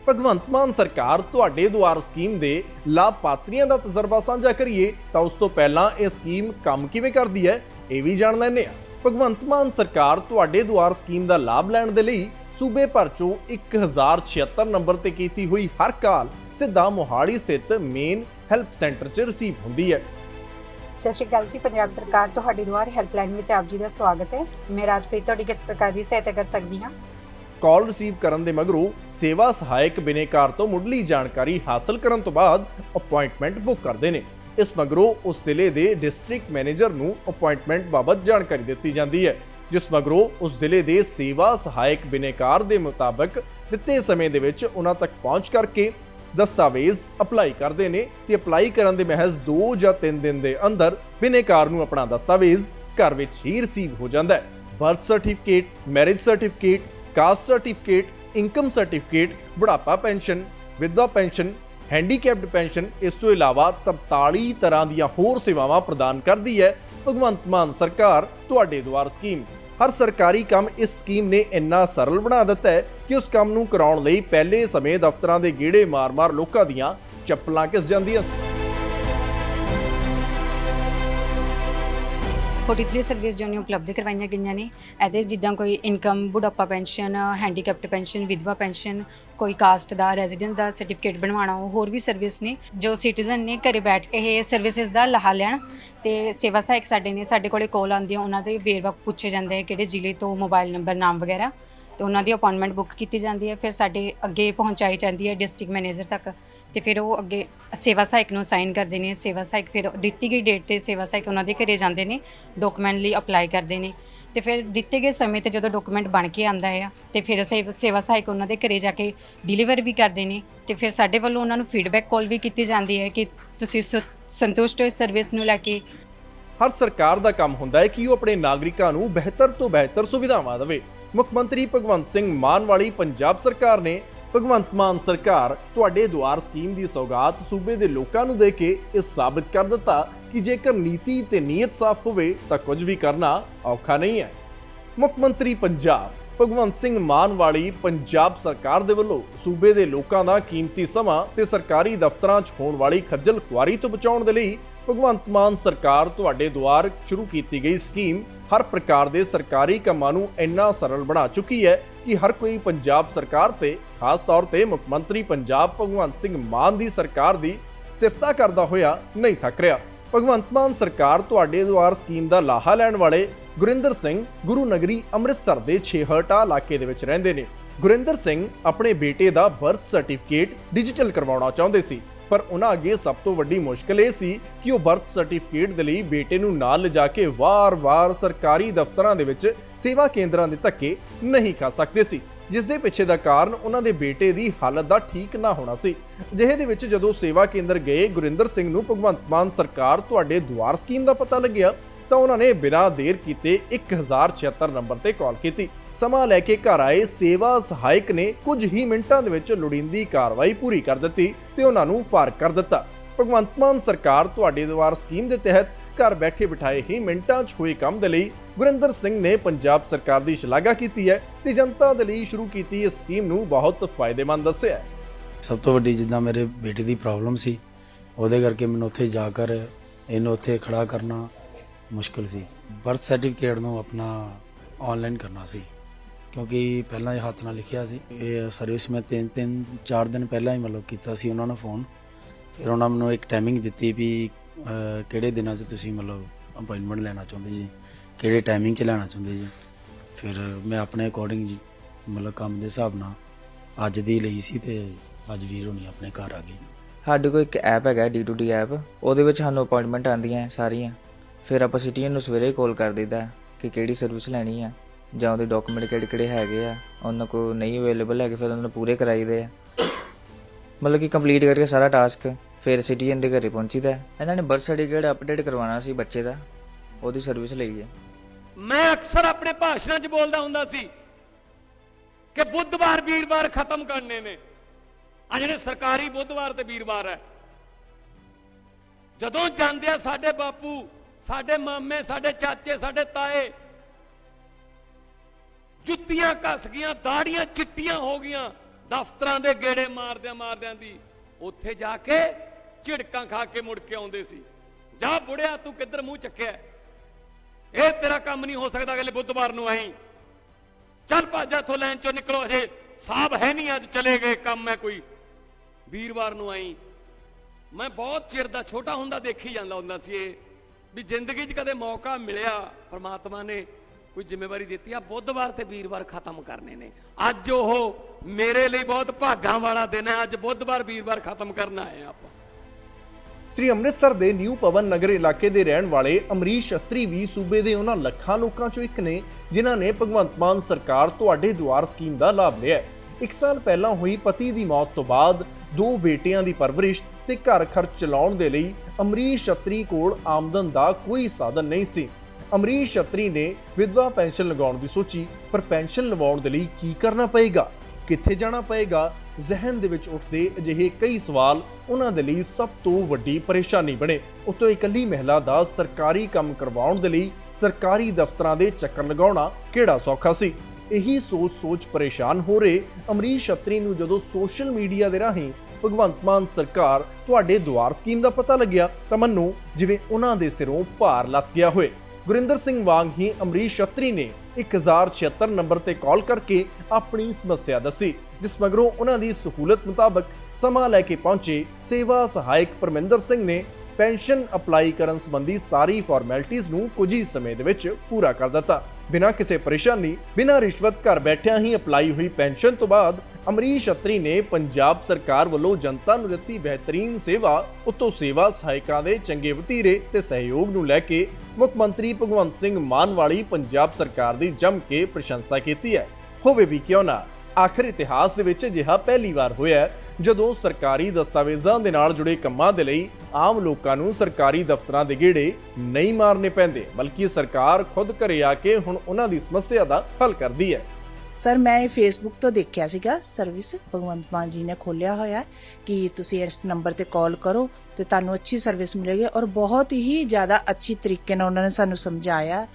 ਭਗਵੰਤ ਮਾਨ ਸਰਕਾਰ ਤੁਹਾਡੇ ਦੁਆਰ ਸਕੀਮ ਦੇ ਲਾਭਪਾਤਰੀਆਂ ਦਾ ਤਜਰਬਾ ਸਾਂਝਾ ਕਰੀਏ, ਤਾਂ ਉਸ ਤੋਂ ਪਹਿਲਾਂ ਇਹ ਸਕੀਮ ਕੰਮ ਕਿਵੇਂ ਕਰਦੀ ਹੈ, ਇਹ ਵੀ ਜਾਣ ਲੈਂਦੇ ਹਾਂ। ਭਗਵੰਤ ਮਾਨ ਸਰਕਾਰ ਤੁਹਾਡੇ ਦੁਆਰ ਸਕੀਮ ਦਾ ਲਾਭ ਲੈਣ ਦੇ ਲਈ ਸੂਬੇ ਭਰ ਚੋਂ 1076 ਨੰਬਰ ਤੇ ਕੀਤੀ ਹੋਈ ਹਰ ਕਾਲ ਸਿੱਧਾ ਮੋਹਾਲੀ ਸਥਿਤ ਮੇਨ ਹੈਲਪ ਸੈਂਟਰ 'ਚ ਰਿਸੀਵ ਹੁੰਦੀ ਹੈ। ਸਤਿ ਸ਼੍ਰੀ ਅਕਾਲ ਜੀ, ਪੰਜਾਬ ਸਰਕਾਰ ਤੁਹਾਡੇ ਦੁਆਰ ਹੈਲਪਲਾਈਨ ਵਿੱਚ ਆਪ ਜੀ ਦਾ ਸਵਾਗਤ ਹੈ। ਮੈਂ ਰਾਜਪ੍ਰੀਤ, ਤੁਹਾਡੀ ਕਿਸ ਪ੍ਰਕਾਰ ਦੀ ਸਹਾਇਤਾ ਕਰ ਸਕਦੀ ਹਾਂ? ਕਾਲ ਰਿਸੀਵ ਕਰਨ ਦੇ ਮਗਰੋਂ ਸੇਵਾ ਸਹਾਇਕ ਬਿਨੇਕਾਰ ਤੋਂ ਮੁੱਢਲੀ ਜਾਣਕਾਰੀ ਹਾਸਲ ਕਰਨ ਤੋਂ ਬਾਅਦ ਅਪਾਇੰਟਮੈਂਟ ਬੁੱਕ ਕਰਦੇ ਨੇ। ਇਸ ਮਗਰੋਂ ਉਸ ਜ਼ਿਲ੍ਹੇ ਦੇ ਡਿਸਟ੍ਰਿਕਟ ਮੈਨੇਜਰ ਨੂੰ ਅਪਾਇੰਟਮੈਂਟ ਬਾਬਤ ਜਾਣਕਾਰੀ ਦਿੱਤੀ ਜਾਂਦੀ ਹੈ, ਜਿਸ ਮਗਰੋਂ ਉਸ ਜ਼ਿਲ੍ਹੇ ਦੇ ਸੇਵਾ ਸਹਾਇਕ ਬਿਨੇਕਾਰ ਦੇ ਮੁਤਾਬਕ ਦਿੱਤੇ ਸਮੇਂ ਦੇ ਵਿੱਚ ਉਹਨਾਂ ਤੱਕ ਪਹੁੰਚ ਕਰਕੇ ਦਸਤਾਵੇਜ਼ ਅਪਲਾਈ ਕਰਦੇ ਨੇ ਤੇ ਅਪਲਾਈ ਕਰਨ ਦੇ ਮਹਿਜ਼ 2 ਜਾਂ 3 ਦਿਨ ਦੇ ਅੰਦਰ ਬਿਨੇਕਾਰ ਨੂੰ ਆਪਣਾ ਦਸਤਾਵੇਜ਼ ਘਰ ਵਿੱਚ ਹੀ ਰਿਸੀਵ ਹੋ ਜਾਂਦਾ ਹੈ। Birth certificate marriage certificate caste certificate income certificate ਬੁਢਾਪਾ ਪੈਨਸ਼ਨ, ਵਿਧਵਾ ਪੈਨਸ਼ਨ ਹੈਂਡੀਕੈਪਡ ਪੈਨਸ਼ਨ, ਇਸ ਤੋਂ ਇਲਾਵਾ 43 ਤਰ੍ਹਾਂ ਦੀਆਂ ਹੋਰ ਸੇਵਾਵਾਂ ਪ੍ਰਦਾਨ ਕਰਦੀ ਹੈ ਭਗਵੰਤ ਮਾਨ ਸਰਕਾਰ ਤੁਹਾਡੇ ਦੁਆਰ ਸਕੀਮ। ਹਰ ਸਰਕਾਰੀ ਕੰਮ ਇਸ ਸਕੀਮ ਨੇ ਇੰਨਾ ਸਰਲ ਬਣਾ ਦਿੱਤਾ ਹੈ ਕਿ ਉਸ ਕੰਮ ਨੂੰ ਕਰਾਉਣ ਲਈ ਪਹਿਲੇ ਸਮੇਂ ਦਫ਼ਤਰਾਂ ਦੇ ਗੇੜੇ ਮਾਰ-ਮਾਰ ਲੋਕਾਂ ਦੀਆਂ ਚੱਪਲਾਂ ਕਿਸ ਜਾਂਦੀਆਂ ਸੀ। 43 ਸਰਵਿਸ ਜੋ ਨੇ ਉਪਲਬਧ ਕਰਵਾਈਆਂ ਗਈਆਂ ਨੇ। ਇਹਦੇ 'ਚ ਜਿੱਦਾਂ ਕੋਈ ਇਨਕਮ ਬੁਢਾਪਾ ਪੈਨਸ਼ਨ ਹੈਂਡੀਕੈਪਟ ਪੈਨਸ਼ਨ, ਵਿਧਵਾ ਪੈਨਸ਼ਨ, ਕੋਈ ਕਾਸਟ ਦਾ ਰੈਜ਼ੀਡੈਂਸ ਦਾ ਸਰਟੀਫਿਕੇਟ ਬਣਵਾਉਣਾ, ਉਹ ਹੋਰ ਵੀ ਸਰਵਿਸ ਨੇ। ਜੋ ਸਿਟੀਜ਼ਨ ਨੇ ਘਰੇ ਬੈਠ ਕੇ ਇਹ ਸਰਵਿਸਿਜ਼ ਦਾ ਲਾਹਾ ਲੈਣ, ਤੇ ਸੇਵਾ ਸਹਾਇਕ ਸਾਡੇ ਨੇ, ਸਾਡੇ ਕੋਲੇ ਕੋਲ ਆਉਂਦੀ ਹੈ ਉਹਨਾਂ ਦੇ ਵੇਰਵਾ ਪੁੱਛੇ ਜਾਂਦੇ ਹੈ ਕਿਹੜੇ ਜ਼ਿਲ੍ਹੇ ਤੋਂ ਮੋਬਾਈਲ ਨੰਬਰ ਨਾਮ ਵਗੈਰਾ। ਤੇ ਉਹਨਾਂ ਦੀ ਅਪਾਇੰਟਮੈਂਟ ਬੁੱਕ ਕੀਤੀ ਜਾਂਦੀ ਹੈ, ਫਿਰ ਸਾਡੇ ਅੱਗੇ ਪਹੁੰਚਾਈ ਜਾਂਦੀ ਹੈ ਡਿਸਟ੍ਰਿਕਟ ਮੈਨੇਜਰ ਤੱਕ ਤੇ ਫਿਰ ਉਹ ਅੱਗੇ ਸੇਵਾ ਸਹਾਇਕ ਨੂੰ ਸਾਈਨ ਕਰਦੇ ਨੇ, ਸੇਵਾ ਸਹਾਇਕ ਫਿਰ ਦਿੱਤੀ ਗਈ ਡੇਟ ਤੇ ਸੇਵਾ ਸਹਾਇਕ ਉਹਨਾਂ ਦੇ ਘਰੇ ਜਾਂਦੇ ਨੇ ਡਾਕੂਮੈਂਟ ਲਈ ਅਪਲਾਈ ਕਰਦੇ ਨੇ ਤੇ ਫਿਰ ਦਿੱਤੇ ਗਏ ਸਮੇਂ ਤੇ ਜਦੋਂ ਡਾਕੂਮੈਂਟ ਬਣ ਕੇ ਆਂਦਾ ਹੈ ਤੇ ਫਿਰ ਸੇਵ- ਸੇਵਾ ਸਹਾਇਕ ਉਹਨਾਂ ਦੇ ਘਰੇ ਜਾ ਕੇ ਡਿਲੀਵਰ ਵੀ ਕਰਦੇ ਨੇ ਤੇ ਫਿਰ ਸਾਡੇ ਵੱਲੋਂ ਉਹਨਾਂ ਨੂੰ ਫੀਡਬੈਕ ਕਾਲ ਵੀ ਕੀਤੀ ਜਾਂਦੀ ਹੈ ਕਿ ਤੁਸੀਂ ਸ- ਸੰਤੁਸ਼ਟ ਹੋ ਇਸ ਸਰਵਿਸ ਨੂੰ ਲੈ ਕੇ। ਹਰ ਸਰਕਾਰ ਦਾ ਕੰਮ ਹੁੰਦਾ ਹੈ ਕਿ ਉਹ ਆਪਣੇ ਨਾਗਰਿਕਾਂ ਨੂੰ ਬਿਹਤਰ ਤੋਂ ਬਿਹਤਰ ਸੁਵਿਧਾਵਾਂ ਦੇਵੇ। ਮੁੱਖ ਮੰਤਰੀ ਭਗਵੰਤ ਸਿੰਘ ਮਾਨ ਵਾਲੀ ਪੰਜਾਬ ਸਰਕਾਰ ਨੇ ਭਗਵੰਤ ਮਾਨ ਸਰਕਾਰ ਤੁਹਾਡੇ ਦੁਆਰ ਸਕੀਮ ਦੀ ਸੌਗਾਤ ਸੂਬੇ ਦੇ ਲੋਕਾਂ ਨੂੰ ਦੇ ਕੇ ਇਹ ਸਾਬਤ ਕਰ ਦਿੱਤਾ ਕਿ ਜੇਕਰ ਨੀਤੀ ਤੇ ਨੀਅਤ ਸਾਫ਼ ਹੋਵੇ ਤਾਂ ਕੁਝ ਵੀ ਕਰਨਾ ਔਖਾ ਨਹੀਂ ਹੈ। ਮੁੱਖ ਮੰਤਰੀ ਪੰਜਾਬ ਭਗਵੰਤ ਸਿੰਘ ਮਾਨ ਵਾਲੀ ਪੰਜਾਬ ਸਰਕਾਰ ਦੇ ਵੱਲੋਂ ਸੂਬੇ ਦੇ ਲੋਕਾਂ ਦਾ ਕੀਮਤੀ ਸਮਾਂ ਤੇ ਸਰਕਾਰੀ ਦਫ਼ਤਰਾਂ 'ਚ ਹੋਣ ਵਾਲੀ ਖੱਜਲ ਖੁਆਰੀ ਤੋਂ ਬਚਾਉਣ ਦੇ ਲਈ ਭਗਵੰਤ ਮਾਨ ਸਰਕਾਰ ਤੁਹਾਡੇ ਦੁਆਰ ਸ਼ੁਰੂ ਕੀਤੀ ਗਈ ਸਕੀਮ ਹਰ ਪ੍ਰਕਾਰ ਦੇ ਸਰਕਾਰੀ ਕੰਮਾਂ ਨੂੰ ਇੰਨਾ ਸਰਲ ਬਣਾ ਚੁੱਕੀ ਹੈ ਕਿ ਹਰ ਕੋਈ ਪੰਜਾਬ ਸਰਕਾਰ ਤੇ, ਖਾਸ ਤੌਰ ਤੇ ਮੁੱਖ ਮੰਤਰੀ ਪੰਜਾਬ ਭਗਵੰਤ ਸਿੰਘ ਮਾਨ ਦੀ ਸਰਕਾਰ ਦੀ ਸਿਫਤਾ ਕਰਦਾ ਹੋਇਆ ਨਹੀਂ ਥੱਕ ਰਿਹਾ। ਭਗਵੰਤ ਮਾਨ ਸਰਕਾਰ ਤੁਹਾਡੇ ਦੁਆਰ ਸਕੀਮ ਦਾ ਲਾਹਾ ਲੈਣ ਵਾਲੇ ਗੁਰਿੰਦਰ ਸਿੰਘ ਗੁਰੂ ਨਗਰੀ ਅੰਮ੍ਰਿਤਸਰ ਦੇ ਛੇਹਰਟਾ ਇਲਾਕੇ ਦੇ ਵਿੱਚ ਰਹਿੰਦੇ ਨੇ। ਗੁਰਿੰਦਰ ਸਿੰਘ ਆਪਣੇ ਬੇਟੇ ਦਾ ਬਰਥ ਸਰਟੀਫਿਕੇਟ ਡਿਜੀਟਲ ਕਰਵਾਉਣਾ ਚਾਹੁੰਦੇ ਸੀ। ਪਰ ਉਹਨਾਂ ਅੱਗੇ ਸਭ ਤੋਂ ਵੱਡੀ ਮੁਸ਼ਕਲ ਇਹ ਸੀ ਕਿ ਉਹ ਬਰਥ ਸਰਟੀਫਿਕੇਟ ਦੇ ਲਈ ਬੇਟੇ ਨੂੰ ਨਾਲ ਲਿਜਾ ਕੇ ਵਾਰ-ਵਾਰ ਸਰਕਾਰੀ ਦਫ਼ਤਰਾਂ ਦੇ ਵਿੱਚ ਸੇਵਾ ਕੇਂਦਰਾਂ ਦੇ ਧੱਕੇ ਨਹੀਂ ਖਾ ਸਕਦੇ ਸੀ, ਜਿਸ ਦੇ ਪਿੱਛੇ ਦਾ ਕਾਰਨ ਉਹਨਾਂ ਦੇ ਬੇਟੇ ਦੀ ਹਾਲਤ ਦਾ ਠੀਕ ਨਾ ਹੋਣਾ ਸੀ। ਅਜਿਹੇ ਦੇ ਵਿੱਚ ਜਦੋਂ ਸੇਵਾ ਕੇਂਦਰ ਗਏ, ਗੁਰਿੰਦਰ ਸਿੰਘ ਨੂੰ ਭਗਵੰਤ ਮਾਨ ਸਰਕਾਰ ਤੁਹਾਡੇ ਦੁਆਰ ਸਕੀਮ ਦਾ ਪਤਾ ਲੱਗਿਆ ਤਾਂ ਉਹਨਾਂ ਨੇ ਬਿਨਾਂ ਦੇਰ ਕੀਤੇ 1076 ਨੰਬਰ ਤੇ ਕਾਲ ਕੀਤੀ। ਸਮਾਂ ਲੈ ਕੇ ਘਰ ਆਏ ਸੇਵਾ ਸਹਾਇਕ ਨੇ ਕੁਝ ਹੀ ਮਿੰਟਾਂ ਦੇ ਵਿੱਚ ਲੋੜੀਂਦੀ ਕਾਰਵਾਈ ਪੂਰੀ ਕਰ ਦਿੱਤੀ ਤੇ ਉਹਨਾਂ ਨੂੰ ਫਾਰਗ ਕਰ ਦਿੱਤਾ। ਭਗਵੰਤ ਮਾਨ ਸਰਕਾਰ ਤੁਹਾਡੇ ਦੁਆਰ ਸਕੀਮ ਦੇ ਤਹਿਤ ਘਰ ਬੈਠੇ ਬਿਠਾਏ ਹੀ ਮਿੰਟਾਂ 'ਚ ਹੋਏ ਕੰਮ ਦੇ ਲਈ ਗੁਰਿੰਦਰ ਸਿੰਘ ਨੇ ਪੰਜਾਬ ਸਰਕਾਰ ਦੀ ਸ਼ਲਾਘਾ ਕੀਤੀ ਹੈ ਤੇ ਜਨਤਾ ਦੇ ਲਈ ਸ਼ੁਰੂ ਕੀਤੀ ਇਸ ਸਕੀਮ ਨੂੰ ਬਹੁਤ ਫਾਇਦੇਮੰਦ ਦੱਸਿਆ ਸਭ ਤੋਂ ਵੱਡੀ ਜਿੱਦਾਂ ਮੇਰੇ ਬੇਟੇ ਦੀ ਪ੍ਰੋਬਲਮ ਸੀ, ਉਹਦੇ ਕਰਕੇ ਮੈਨੂੰ ਉੱਥੇ ਜਾ ਕਰ, ਇਹਨੂੰ ਉੱਥੇ ਖੜਾ ਕਰਨਾ ਮੁਸ਼ਕਲ ਸੀ। ਬਰਥ ਸਰਟੀਫਿਕੇਟ ਨੂੰ ਆਪਣਾ ਆਨਲਾਈਨ ਕਰਨਾ ਸੀ। ਕਿਉਂਕਿ ਪਹਿਲਾਂ ਇਹ ਹੱਥ ਨਾਲ ਲਿਖਿਆ ਸੀ। ਇਹ ਸਰਵਿਸ ਮੈਂ ਤਿੰਨ ਤਿੰਨ, ਚਾਰ ਦਿਨ ਪਹਿਲਾਂ ਹੀ ਮਤਲਬ ਕੀਤਾ ਸੀ ਉਹਨਾਂ ਨੂੰ ਫੋਨ ਫਿਰ ਉਹਨਾਂ ਮੈਨੂੰ ਇੱਕ ਟਾਈਮਿੰਗ ਦਿੱਤੀ ਵੀ ਕਿਹੜੇ ਦਿਨਾਂ 'ਚ ਤੁਸੀਂ ਮਤਲਬ ਅਪਾਇੰਟਮੈਂਟ ਲੈਣਾ ਚਾਹੁੰਦੇ ਜੀ? ਕਿਹੜੇ ਟਾਈਮਿੰਗ 'ਚ ਲੈਣਾ ਚਾਹੁੰਦੇ ਜੀ? ਫਿਰ ਮੈਂ ਆਪਣੇ ਅਕੋਰਡਿੰਗ ਜੀ, ਮਤਲਬ ਕੰਮ ਦੇ ਹਿਸਾਬ ਨਾਲ ਅੱਜ ਦੀ ਲਈ ਸੀ ਤੇ ਅੱਜ ਵੀਰ ਹੋਣੀ ਆਪਣੇ ਘਰ ਆ ਗਏ। ਸਾਡੇ ਕੋਲ ਇੱਕ ਐਪ ਹੈਗਾ D2D ਐਪ ਉਹਦੇ ਵਿੱਚ ਸਾਨੂੰ ਅਪਾਇੰਟਮੈਂਟ ਆਉਂਦੀਆਂ ਸਾਰੀਆਂ। ਫਿਰ ਆਪਾਂ ਸਿਟੀਅਨ ਨੂੰ ਸਵੇਰੇ ਕਾਲ ਕਰ ਦਿੰਦਾ ਕਿ ਕਿਹੜੀ ਸਰਵਿਸ ਲੈਣੀ ਆ। ਜਾਂ ਉਹਦੇ ਡਾਕੂਮੈਂਟ ਕਿਹੜੇ ਕਿਹੜੇ ਹੈਗੇ ਆ, ਉਹਨਾਂ ਕੋ ਨਹੀਂ ਅਵੇਲੇਬਲ ਹੈਗੇ, ਫਿਰ ਉਹਨਾਂ ਨੂੰ ਪੂਰੇ ਕਰਾਈਦੇ ਆ। ਮਤਲਬ ਕਿ ਕੰਪਲੀਟ ਕਰਕੇ ਸਾਰਾ ਟਾਸਕ ਫਿਰ ਸਿਟੀਜ਼ਨ ਦੇ ਘਰੇ ਪਹੁੰਚੀਦਾ ਇਹਨਾਂ ਨੇ ਬਰਥ ਸਰਟੀਫਿਕੇਟ ਅਪਡੇਟ ਕਰਵਾਉਣਾ ਸੀ ਬੱਚੇ ਦਾ, ਉਹਦੀ ਸਰਵਿਸ ਲਈ ਹੈ। ਮੈਂ ਅਕਸਰ ਆਪਣੇ ਭਾਸ਼ਣਾਂ 'ਚ ਬੋਲਦਾ ਹੁੰਦਾ ਸੀ ਕਿ ਬੁੱਧਵਾਰ ਵੀਰਵਾਰ ਖਤਮ ਕਰਨੇ ਨੇ। ਆ ਜਿਹੜੇ ਸਰਕਾਰੀ ਬੁੱਧਵਾਰ ਤੇ ਵੀਰਵਾਰ ਹੈ। ਜਦੋਂ ਜਾਂਦੇ ਆ ਸਾਡੇ ਬਾਪੂ, ਸਾਡੇ ਮਾਮੇ, ਸਾਡੇ ਚਾਚੇ, ਸਾਡੇ ਤਾਏ ਜੁੱਤੀਆਂ ਘਸ ਗਈਆਂ, ਦਾੜੀਆਂ ਚਿੱਟੀਆਂ ਹੋ ਗਈਆਂ, ਦਫ਼ਤਰਾਂ ਦੇ ਗੇੜੇ ਮਾਰਦਿਆਂ ਮਾਰਦਿਆਂ ਦੀ। ਉੱਥੇ ਜਾ ਕੇ ਝਿੜਕਾਂ ਖਾ ਕੇ ਮੁੜ ਕੇ ਆਉਂਦੇ ਸੀ। ਜਾ ਬੁੜਿਆ, ਤੂੰ ਕਿੱਧਰ ਮੂੰਹ ਚੱਕਿਆ? ਇਹ ਤੇਰਾ ਕੰਮ ਨਹੀਂ ਹੋ ਸਕਦਾ ਅਗਲੇ ਬੁੱਧਵਾਰ ਨੂੰ ਆਈ ਚੱਲ ਭੱਜ ਇੱਥੋਂ, ਲਾਈਨ ਚੋਂ ਨਿਕਲੋ, ਅਜੇ ਸਾਹਿਬ ਹੈ ਨਹੀਂ, ਅੱਜ ਚਲੇ ਗਏ, ਕੰਮ ਹੈ ਕੋਈ। ਵੀਰਵਾਰ ਨੂੰ ਆਈ ਮੈਂ ਬਹੁਤ ਚਿਰ ਦਾ ਛੋਟਾ ਹੁੰਦਾ ਦੇਖੀ ਜਾਂਦਾ ਹੁੰਦਾ ਸੀ ਇਹ, ਵੀ ਜ਼ਿੰਦਗੀ 'ਚ ਕਦੇ ਮੌਕਾ ਮਿਲਿਆ ਪਰਮਾਤਮਾ ਨੇ। ਕੋਈ ਜ਼ਿੰਮੇਵਾਰੀ ਦਿੱਤੀ ਆ, ਬੁੱਧਵਾਰ ਤੇ ਵੀਰਵਾਰ ਖਤਮ ਕਰਨੇ ਨੇ। ਅੱਜ ਉਹ ਮੇਰੇ ਲਈ ਬਹੁਤ ਭਾਗਾਂ ਵਾਲਾ ਦਿਨ ਹੈ, ਅੱਜ ਬੁੱਧਵਾਰ, ਵੀਰਵਾਰ ਖਤਮ ਕਰਨ ਆਏ ਆਪਾਂ। ਸ੍ਰੀ ਅੰਮ੍ਰਿਤਸਰ ਦੇ ਨਿਊ ਪਵਨ ਨਗਰ ਇਲਾਕੇ ਦੇ ਰਹਿਣ ਵਾਲੇ ਅਮਰੀਸ਼ ਅਤਰੀ ਵੀ ਸੂਬੇ ਦੇ ਉਹਨਾਂ ਲੱਖਾਂ ਲੋਕਾਂ ਚੋਂ ਇੱਕ ਨੇ, ਜਿਨ੍ਹਾਂ ਨੇ ਭਗਵੰਤ ਮਾਨ ਸਰਕਾਰ ਤੁਹਾਡੇ ਦੁਆਰ ਸਕੀਮ ਦਾ ਲਾਭ ਲਿਆ ਇੱਕ ਸਾਲ ਪਹਿਲਾਂ ਹੋਈ ਪਤੀ ਦੀ ਮੌਤ ਤੋਂ ਬਾਅਦ ਦੋ ਬੇਟਿਆਂ ਦੀ ਪਰਵਰਿਸ਼ ਤੇ ਘਰ ਖਰਚ ਚਲਾਉਣ ਦੇ ਲਈ ਅਮਰੀਸ਼ ਅਤਰੀ ਕੋਲ ਆਮਦਨ ਦਾ ਕੋਈ ਸਾਧਨ ਨਹੀਂ ਸੀ। ਅਮਰੀਸ਼ ਅਤਰੀ ਨੇ ਵਿਧਵਾ ਪੈਨਸ਼ਨ ਲਗਾਉਣ ਦੀ ਸੋਚੀ, ਪਰ ਪੈਨਸ਼ਨ ਲਵਾਉਣ ਦੇ ਲਈ ਕੀ ਕਰਨਾ ਪਏਗਾ? ਕਿੱਥੇ ਜਾਣਾ ਪਏਗਾ? ਜ਼ਿਹਨ ਦੇ ਵਿੱਚ ਉੱਠਦੇ ਅਜਿਹੇ ਕਈ ਸਵਾਲ ਉਹਨਾਂ ਦੇ ਲਈ ਸਭ ਤੋਂ ਵੱਡੀ ਪਰੇਸ਼ਾਨੀ ਬਣੇ। ਉਤੋਂ ਇਕੱਲੀ ਮਹਿਲਾ ਦਾ ਸਰਕਾਰੀ ਕੰਮ ਕਰਵਾਉਣ ਦੇ ਲਈ ਸਰਕਾਰੀ ਦਫ਼ਤਰਾਂ ਦੇ ਚੱਕਰ ਲਗਾਉਣਾ ਕਿਹੜਾ ਸੌਖਾ ਸੀ? ਇਹੀ ਸੋਚ-ਸੋਚ ਪਰੇਸ਼ਾਨ ਹੋ ਰਹੇ ਅਮਰੀਸ਼ ਅਤਰੀ ਨੂੰ ਜਦੋਂ ਸੋਸ਼ਲ ਮੀਡੀਆ ਦੇ ਰਾਹੀਂ ਭਗਵੰਤ ਮਾਨ ਸਰਕਾਰ ਤੁਹਾਡੇ ਦੁਆਰ ਸਕੀਮ ਦਾ ਪਤਾ ਲੱਗਿਆ ਤਾਂ ਮੰਨੋ ਜਿਵੇਂ ਉਹਨਾਂ ਦੇ ਸਿਰੋਂ ਭਾਰ ਲੱਤ ਗਿਆ ਹੋਏ। ਗੁਰਿੰਦਰ ਸਿੰਘ ਵਾਂਗ ਹੀ ਅਮਰੀਸ਼ ਅਤਰੀ ਨੇ 1076 ਨੰਬਰ ਤੇ ਕਾਲ ਕਰਕੇ ਆਪਣੀ ਸਮੱਸਿਆ ਦੱਸੀ, ਜਿਸ ਮਗਰੋਂ ਉਹਨਾਂ ਦੀ ਸਹੂਲਤ ਮੁਤਾਬਕ ਸਮਾਂ ਲੈ ਕੇ ਪਹੁੰਚੇ ਸੇਵਾ ਸਹਾਇਕ ਪਰਮਿੰਦਰ ਸਿੰਘ ਨੇ ਪੈਨਸ਼ਨ ਅਪਲਾਈ ਕਰਨ ਸੰਬੰਧੀ ਸਾਰੀ ਫਾਰਮੈਲਿਟੀਆਂ ਨੂੰ ਕੁਝ ਹੀ ਸਮੇਂ ਦੇ ਵਿੱਚ ਪੂਰਾ ਕਰ ਦਿੱਤਾ। ਬਿਨਾਂ ਕਿਸੇ ਪਰੇਸ਼ਾਨੀ, ਬਿਨਾਂ ਰਿਸ਼ਵਤ ਘਰ ਬੈਠਿਆਂ ਹੀ ਅਪਲਾਈ ਹੋਈ ਪੈਨਸ਼ਨ ਤੋਂ ਬਾਅਦ ਅਮਰੀਸ਼ ਅਤਰੀ ਨੇ ਪੰਜਾਬ ਸਰਕਾਰ ਵੱਲੋਂ ਜਨਤਾ ਨੂੰ ਦਿੱਤੀ ਬਿਹਤਰੀਨ ਸੇਵਾ, ਉਤੋਂ ਸੇਵਾ ਸਹਾਇਕਾਂ ਦੇ ਚੰਗੇ ਵਤੀਰੇ ਤੇ ਸਹਿਯੋਗ ਨੂੰ ਲੈ ਕੇ ਮੁੱਖ ਮੰਤਰੀ ਭਗਵੰਤ ਸਿੰਘ ਮਾਨ ਵਾਲੀ ਪੰਜਾਬ ਸਰਕਾਰ ਦੀ ਜੰਮ ਕੇ ਪ੍ਰਸ਼ੰਸਾ ਕੀਤੀ ਹੈ। ਹੋਵੇ ਵੀ ਕਿਉਂ ਨਾ, ਆਖਰ ਇਤਿਹਾਸ ਦੇ ਵਿੱਚ ਅਜਿਹਾ ਪਹਿਲੀ ਵਾਰ ਹੋਇਆ ਜਦੋਂ ਸਰਕਾਰੀ ਦਸਤਾਵੇਜ਼ਾਂ ਦੇ ਨਾਲ ਜੁੜੇ ਕੰਮਾਂ ਦੇ ਲਈ ਆਮ ਲੋਕਾਂ ਨੂੰ ਸਰਕਾਰੀ ਦਫ਼ਤਰਾਂ ਦੇ ਗੇੜੇ ਨਹੀਂ ਮਾਰਨੇ ਪੈਂਦੇ, ਬਲਕਿ ਸਰਕਾਰ ਖੁਦ ਘਰੇ ਆ ਕੇ ਹੁਣ ਉਹਨਾਂ ਦੀ ਸਮੱਸਿਆ ਦਾ ਹੱਲ ਕਰਦੀ ਹੈ। ਸਰ, ਮੈਂ ਇਹ ਫੇਸਬੁੱਕ ਤੋਂ ਦੇਖਿਆ ਸੀਗਾ ਸਰਵਿਸ ਭਗਵੰਤ ਮਾਨ ਜੀ ਨੇ ਖੋਲਿਆ ਹੋਇਆ ਕਿ ਤੁਸੀਂ ਇਸ ਨੰਬਰ ਤੇ ਕਾਲ ਕਰੋ ਤੇ ਤੁਹਾਨੂੰ ਅੱਛੀ ਸਰਵਿਸ ਮਿਲੇਗੀ ਔਰ ਬਹੁਤ ਹੀ ਜ਼ਿਆਦਾ ਅੱਛੀ ਤਰੀਕੇ ਨਾਲ ਉਹਨਾਂ ਨੇ ਸਾਨੂੰ ਸਮਝਾਇਆ।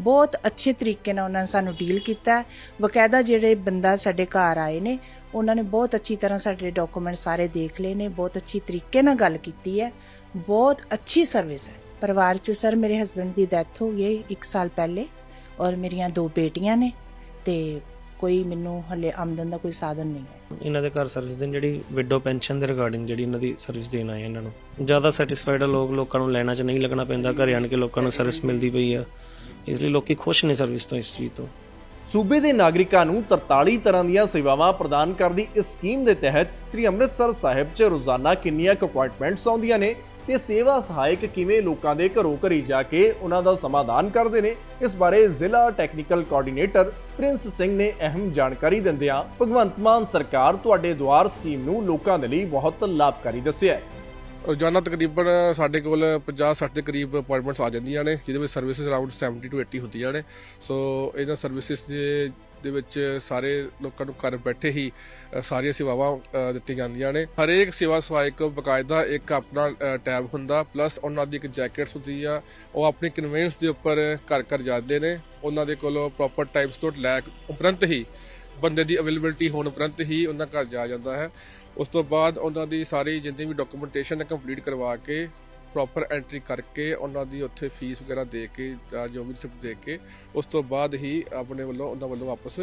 ਬਹੁਤ ਅੱਛੇ ਤਰੀਕੇ ਨਾਲ ਉਹਨਾਂ ਨੇ ਸਾਨੂੰ ਡੀਲ ਕੀਤਾ ਹੈ। ਬਕਾਇਦਾ ਜਿਹੜੇ ਬੰਦਾ ਸਾਡੇ ਘਰ ਆਏ ਨੇ, ਉਹਨਾਂ ਨੇ ਬਹੁਤ ਅੱਛੀ ਤਰ੍ਹਾਂ ਸਾਡੇ ਡਾਕੂਮੈਂਟ ਸਾਰੇ ਦੇਖ ਲਏ ਨੇ, ਬਹੁਤ ਅੱਛੀ ਤਰੀਕੇ ਨਾਲ ਗੱਲ ਕੀਤੀ ਹੈ। ਬਹੁਤ ਅੱਛੀ ਸਰਵਿਸ ਹੈ। ਪਰਿਵਾਰ 'ਚ ਸਰ, ਮੇਰੇ ਹਸਬੰਡ ਦੀ ਡੈਥ ਹੋ ਗਈ 1 ਸਾਲ ਪਹਿਲੇ ਔਰ ਮੇਰੀਆਂ ਦੋ ਬੇਟੀਆਂ ਨੇ ਤੇ ਕੋਈ ਮੈਨੂੰ ਹਲੇ ਆਮਦਨ ਦਾ ਕੋਈ ਸਾਧਨ ਨਹੀਂ ਹੈ। ਇਹਨਾਂ ਦੇ ਘਰ ਸਰਵਿਸ ਦੇਣ ਜਿਹੜੀ ਵਿਡੋ ਪੈਨਸ਼ਨ ਦੇ ਰਿਗਾਰਡਿੰਗ ਜਿਹੜੀ ਇਹਨਾਂ ਦੀ ਸਰਵਿਸ ਦੇਣ ਆਏ ਇਹਨਾਂ ਨੂੰ। ਜ਼ਿਆਦਾ ਸੈਟੀਸਫਾਈਡ ਆ ਲੋਕ ਲੋਕਾਂ ਨੂੰ ਲੈਣਾ ਚ ਨਹੀਂ ਲੱਗਣਾ ਪੈਂਦਾ ਘਰੇ ਆਣ ਕੇ ਲੋਕਾਂ ਨੂੰ ਸਰਵਿਸ ਮਿਲਦੀ ਪਈ ਆ। ਇਸ ਲਈ ਲੋਕੀ ਖੁਸ਼ ਨੇ ਸਰਵਿਸ ਤੋਂ ਇਸ ਚੀਜ਼ ਤੋਂ। ਸੂਬੇ ਦੇ ਨਾਗਰਿਕਾਂ ਨੂੰ 43 ਤਰ੍ਹਾਂ ਦੀਆਂ ਸੇਵਾਵਾਂ ਪ੍ਰਦਾਨ ਕਰਦੀ ਇਸ ਸਕੀਮ ਦੇ ਤਹਿਤ ਸ੍ਰੀ ਅੰਮ੍ਰਿਤਸਰ ਸਾਹਿਬ 'ਚ ਰੋਜ਼ਾਨਾ ਕਿੰਨੀਆਂ ਕੁ ਅਪਾਇੰਟਮੈਂਟਸ ਆਉਂਦੀਆਂ ਨੇ ਤੇ ਸੇਵਾ ਸਹਾਇਕ ਕਿਵੇਂ ਲੋਕਾਂ ਦੇ ਘਰੋਂ ਘਰੀ ਜਾ ਕੇ ਉਹਨਾਂ ਦਾ ਸਮਾਧਾਨ ਕਰਦੇ ਨੇ, ਇਸ ਬਾਰੇ ਜ਼ਿਲ੍ਹਾ ਟੈਕਨੀਕਲ ਕੋਆਰਡੀਨੇਟਰ ਪ੍ਰਿੰਸ ਸਿੰਘ ਨੇ ਅਹਿਮ ਜਾਣਕਾਰੀ ਦਿੰਦਿਆਂ ਭਗਵੰਤ ਮਾਨ ਸਰਕਾਰ ਤੁਹਾਡੇ ਦੁਆਰ ਸਕੀਮ ਨੂੰ ਲੋਕਾਂ ਦੇ ਲਈ ਬਹੁਤ ਲਾਭਕਾਰੀ ਦੱਸਿਆ ਹੈ। ਰੋਜ਼ਾਨਾ ਤਕਰੀਬਨ ਸਾਡੇ ਕੋਲ 50 60 ਦੇ ਕਰੀਬ ਅਪਾਇੰਟਮੈਂਟਸ ਆ ਜਾਂਦੀਆਂ ਨੇ, ਜਿਹਦੇ ਵਿੱਚ ਸਰਵਿਸਿਜ਼ ਅਰਾਊਂਡ 70 ਟੂ 80 ਹੁੰਦੀਆਂ ਨੇ। ਸੋ ਇਹਨਾਂ ਸਰਵਿਸਿਜ਼ ਦੇ ਦੇ ਵਿੱਚ ਸਾਰੇ ਲੋਕਾਂ ਨੂੰ ਘਰ ਬੈਠੇ ਹੀ ਸਾਰੀਆਂ ਸੇਵਾਵਾਂ ਦਿੱਤੀਆਂ ਜਾਂਦੀਆਂ ਨੇ। ਹਰੇਕ ਸੇਵਾ ਸਹਾਇਕ ਬਕਾਇਦਾ ਇੱਕ ਆਪਣਾ ਟੈਬ ਹੁੰਦਾ, ਪਲੱਸ ਉਹਨਾਂ ਦੀ ਇੱਕ ਜੈਕਟਸ ਹੁੰਦੀ ਆ, ਉਹ ਆਪਣੀ ਕਨਵੈਂਸ ਦੇ ਉੱਪਰ ਘਰ ਘਰ ਜਾਂਦੇ ਨੇ। ਉਹਨਾਂ ਦੇ ਕੋਲੋਂ ਪ੍ਰੋਪਰ ਟਾਈਮ ਤੋਂ ਲੈ ਉਪਰੰਤ ਹੀ ਬੰਦੇ ਦੀ ਅਵੇਲੇਬਿਲਟੀ ਹੋਣ ਉਪਰੰਤ ਹੀ ਉਹਨਾਂ ਘਰ ਜਾ ਜਾਂਦਾ ਹੈ। ਉਸ ਤੋਂ ਬਾਅਦ ਉਹਨਾਂ ਦੀ ਸਾਰੀ ਜਿੰਨੀ ਵੀ ਡਾਕੂਮੈਂਟੇਸ਼ਨ ਕੰਪਲੀਟ ਕਰਵਾ ਕੇ ਪ੍ਰੋਪਰ ਐਂਟਰੀ ਕਰਕੇ ਉਹਨਾਂ ਦੀ ਉੱਥੇ ਫੀਸ ਵਗੈਰਾ ਦੇ ਕੇ ਜਾਂ ਜੋ ਵੀ ਰਿਸਿਪਟ ਦੇ ਕੇ, ਉਸ ਤੋਂ ਬਾਅਦ ਹੀ ਆਪਣੇ ਵੱਲੋਂ ਉਹਨਾਂ ਵੱਲੋਂ ਵਾਪਸ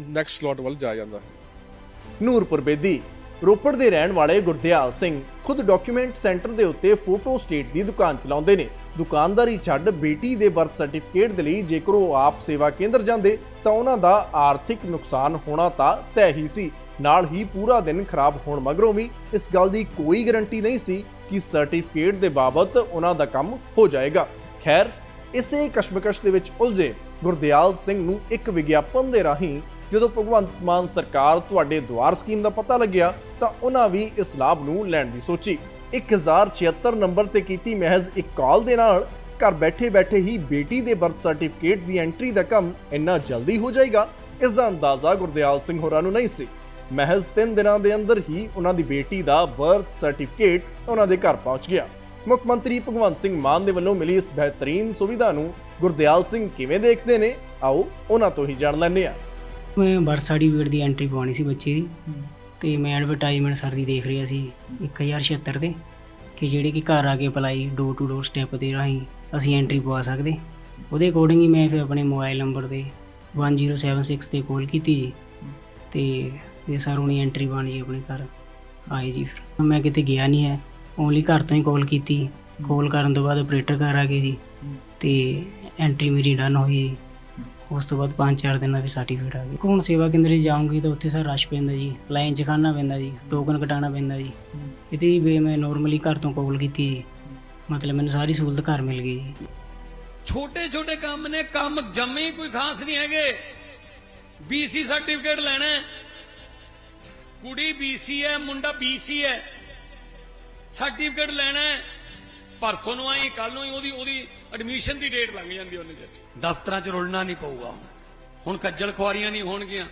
ਨੈਕਸਟ ਸਲੋਟ ਵੱਲ ਜਾਇਆ ਜਾਂਦਾ ਹੈ। ਨੂਰਪੁਰ ਬੇਦੀ, ਰੋਪੜ ਦੇ ਰਹਿਣ ਵਾਲੇ ਗੁਰਦਿਆਲ ਸਿੰਘ ਖੁਦ ਡਾਕੂਮੈਂਟ ਸੈਂਟਰ ਦੇ ਉੱਤੇ ਫੋਟੋ ਸਟੇਟ ਦੀ ਦੁਕਾਨ ਚਲਾਉਂਦੇ ਨੇ। ਦੁਕਾਨਦਾਰੀ ਛੱਡ ਬੇਟੀ ਦੇ ਬਰਥ ਸਰਟੀਫਿਕੇਟ ਦੇ ਲਈ ਜੇਕਰ ਉਹ ਆਪ ਸੇਵਾ ਕੇਂਦਰ ਜਾਂਦੇ, ਤਾਂ ਉਹਨਾਂ ਦਾ ਆਰਥਿਕ ਨੁਕਸਾਨ ਹੋਣਾ ਤਾਂ ਤੈਅ ਹੀ ਸੀ। ਨਾਲ ਹੀ ਪੂਰਾ ਦਿਨ ਖਰਾਬ ਹੋਣ ਮਗਰੋਂ ਵੀ ਇਸ ਗੱਲ ਦੀ ਕੋਈ ਗਾਰੰਟੀ ਨਹੀਂ ਸੀ ਕਿ ਸਰਟੀਫਿਕੇਟ ਦੇ ਬਾਬਤ ਉਹਨਾਂ ਦਾ ਕੰਮ ਹੋ ਜਾਏਗਾ। ਖੈਰ, ਇਸੇ ਕਸ਼ਮਕਸ਼ ਦੇ ਵਿੱਚ ਉਲਝੇ ਗੁਰਦਿਆਲ ਸਿੰਘ ਨੂੰ ਇੱਕ ਵਿਗਿਆਪਨ ਦੇ ਰਾਹੀਂ ਜਦੋਂ ਭਗਵੰਤ ਮਾਨ ਸਰਕਾਰ ਤੁਹਾਡੇ ਦੁਆਰ ਸਕੀਮ ਦਾ ਪਤਾ ਲੱਗਿਆ, ਤਾਂ ਉਹਨਾਂ ਵੀ ਇਸ ਲਾਭ ਨੂੰ ਲੈਣ ਦੀ ਸੋਚੀ। 1076 ਨੰਬਰ ਤੇ ਕੀਤੀ ਮਹਿਜ਼ ਇੱਕ ਕਾਲ ਦੇ ਨਾਲ ਘਰ ਬੈਠੇ ਬੈਠੇ ਹੀ ਬੇਟੀ ਦੇ ਬਰਥ ਸਰਟੀਫਿਕੇਟ ਦੀ ਐਂਟਰੀ ਦਾ ਕੰਮ ਇੰਨਾ ਜਲਦੀ ਹੋ ਜਾਏਗਾ, ਇਸ ਦਾ ਅੰਦਾਜ਼ਾ ਗੁਰਦਿਆਲ ਸਿੰਘ ਹੋਰਾਂ ਨੂੰ ਨਹੀਂ ਸੀ। ਮਹਿਜ਼ 3 ਦਿਨਾਂ ਦੇ ਅੰਦਰ ਹੀ ਉਹਨਾਂ ਦੀ ਬੇਟੀ ਦਾ ਬਰਥ ਸਰਟੀਫਿਕੇਟ ਉਹਨਾਂ ਦੇ ਘਰ ਪਹੁੰਚ ਗਿਆ। ਮੁੱਖ ਮੰਤਰੀ ਭਗਵੰਤ ਸਿੰਘ ਮਾਨ ਦੇ ਵੱਲੋਂ ਮਿਲੀ ਇਸ ਬਿਹਤਰੀਨ ਸੁਵਿਧਾ ਨੂੰ ਗੁਰਦਿਆਲ ਸਿੰਘ ਕਿਵੇਂ ਦੇਖਦੇ ਨੇ? ਆਓ ਉਹਨਾਂ ਤੋਂ ਹੀ ਜਾਣ ਲੈਂਦੇ ਹਾਂ। ਮੈਂ ਬਰਥ ਸਰਟੀਫਿਕੇਟ ਦੀ ਐਂਟਰੀ ਪਵਾਉਣੀ ਸੀ ਬੱਚੇ ਦੀ ਤੇ ਮੈਂ ਐਡਵਰਟਾਈਜ਼ਮੈਂਟ ਸਰ ਦੀ ਦੇਖ ਰਿਹਾ ਸੀ 1076 ਤੇ ਕਿ ਜਿਹੜੇ ਕਿ ਘਰ ਆ ਕੇ apply door to door step ਦੇ ਰਾਹੀਂ ਅਸੀਂ ਐਂਟਰੀ ਪਵਾ ਸਕਦੇ। ਉਹਦੇ ਅਕੋਰਡਿੰਗ ਹੀ ਮੈਂ ਫਿਰ ਆਪਣੇ ਮੋਬਾਈਲ ਨੰਬਰ ਤੇ 1076 ਤੇ ਕਾਲ ਕੀਤੀ ਜੀ। ਤੇ ਇਹ ਸਰ ਉਹਨੇ ਐਂਟਰੀ ਪਾਉਣੀ ਜੀ ਆਪਣੇ ਘਰ। ਆਏ ਜੀ ਫਿਰ। ਮੈਂ ਕਿਤੇ ਗਿਆ ਨਹੀਂ ਹੈ। ਓਨਲੀ ਘਰ ਤੋਂ ਹੀ ਕਾਲ ਕੀਤੀ। ਕਾਲ ਕਰਨ ਤੋਂ ਬਾਅਦ ਆਪਰੇਟਰ ਘਰ ਆ ਗਏ ਜੀ। ਤੇ ਐਂਟਰੀ ਮੇਰੀ ਡਨ ਹੋਈ। ਜੀ ਉਸ ਤੋਂ ਬਾਅਦ 5-4 ਦਿਨਾਂ ਵਿੱਚ ਸਰਟੀਫਿਕੇਟ ਆ ਗਿਆ ਹੁਣ ਸੇਵਾ ਕੇਂਦਰ 'ਚ ਜਾਊਂਗੀ ਤਾਂ ਉੱਥੇ ਸਰ ਰਸ਼ ਪੈਂਦਾ ਜੀ। ਲਾਈਨ 'ਚ ਖੜਨਾ ਪੈਂਦਾ ਜੀ। ਟੋਕਨ ਕਟਾਉਣਾ ਪੈਂਦਾ ਜੀ। ਇਹਦੀ ਵੀ ਮੈਂ ਨਾਰਮਲੀ ਘਰ ਤੋਂ ਕਾਲ ਕੀਤੀ ਜੀ। ਮਤਲਬ ਮੈਨੂੰ ਸਾਰੀ ਸਹੂਲਤ ਘਰ ਮਿਲ ਗਈ ਜੀ। ਛੋਟੇ ਛੋਟੇ ਕੰਮ ਨੇ। ਕੰਮ ਜੰਮੇ ਕੋਈ ਖਾਸ ਨਹੀਂ ਹੈਗੇ। ਬੀਸੀ ਸਰਟੀਫਿਕੇਟ ਲੈਣਾ ਕੁੜੀ ਬੀਸੀ ਹੈ, ਮੁੰਡਾ ਬੀਸੀ ਹੈ। ਸਰਟੀਫਿਕੇਟ ਲੈਣਾ ਹੈ। ਪਰਸੋਂ ਨੂੰ ਆਈ ਕੱਲ ਨੂੰ ਹੀ ਉਹਦੀ ਉਹਦੀ ਐਡਮਿਸ਼ਨ ਦੀ ਡੇਟ ਲੰਘ ਜਾਂਦੀ ਉਹਨੇ ਚ ਦਫ਼ਤਰਾਂ 'ਚ ਰੁਲਣਾ ਨਹੀਂ ਪਊਗਾ। ਹੁਣ ਖੱਜਲ ਖੁਆਰੀਆਂ ਨਹੀਂ ਹੋਣਗੀਆਂ।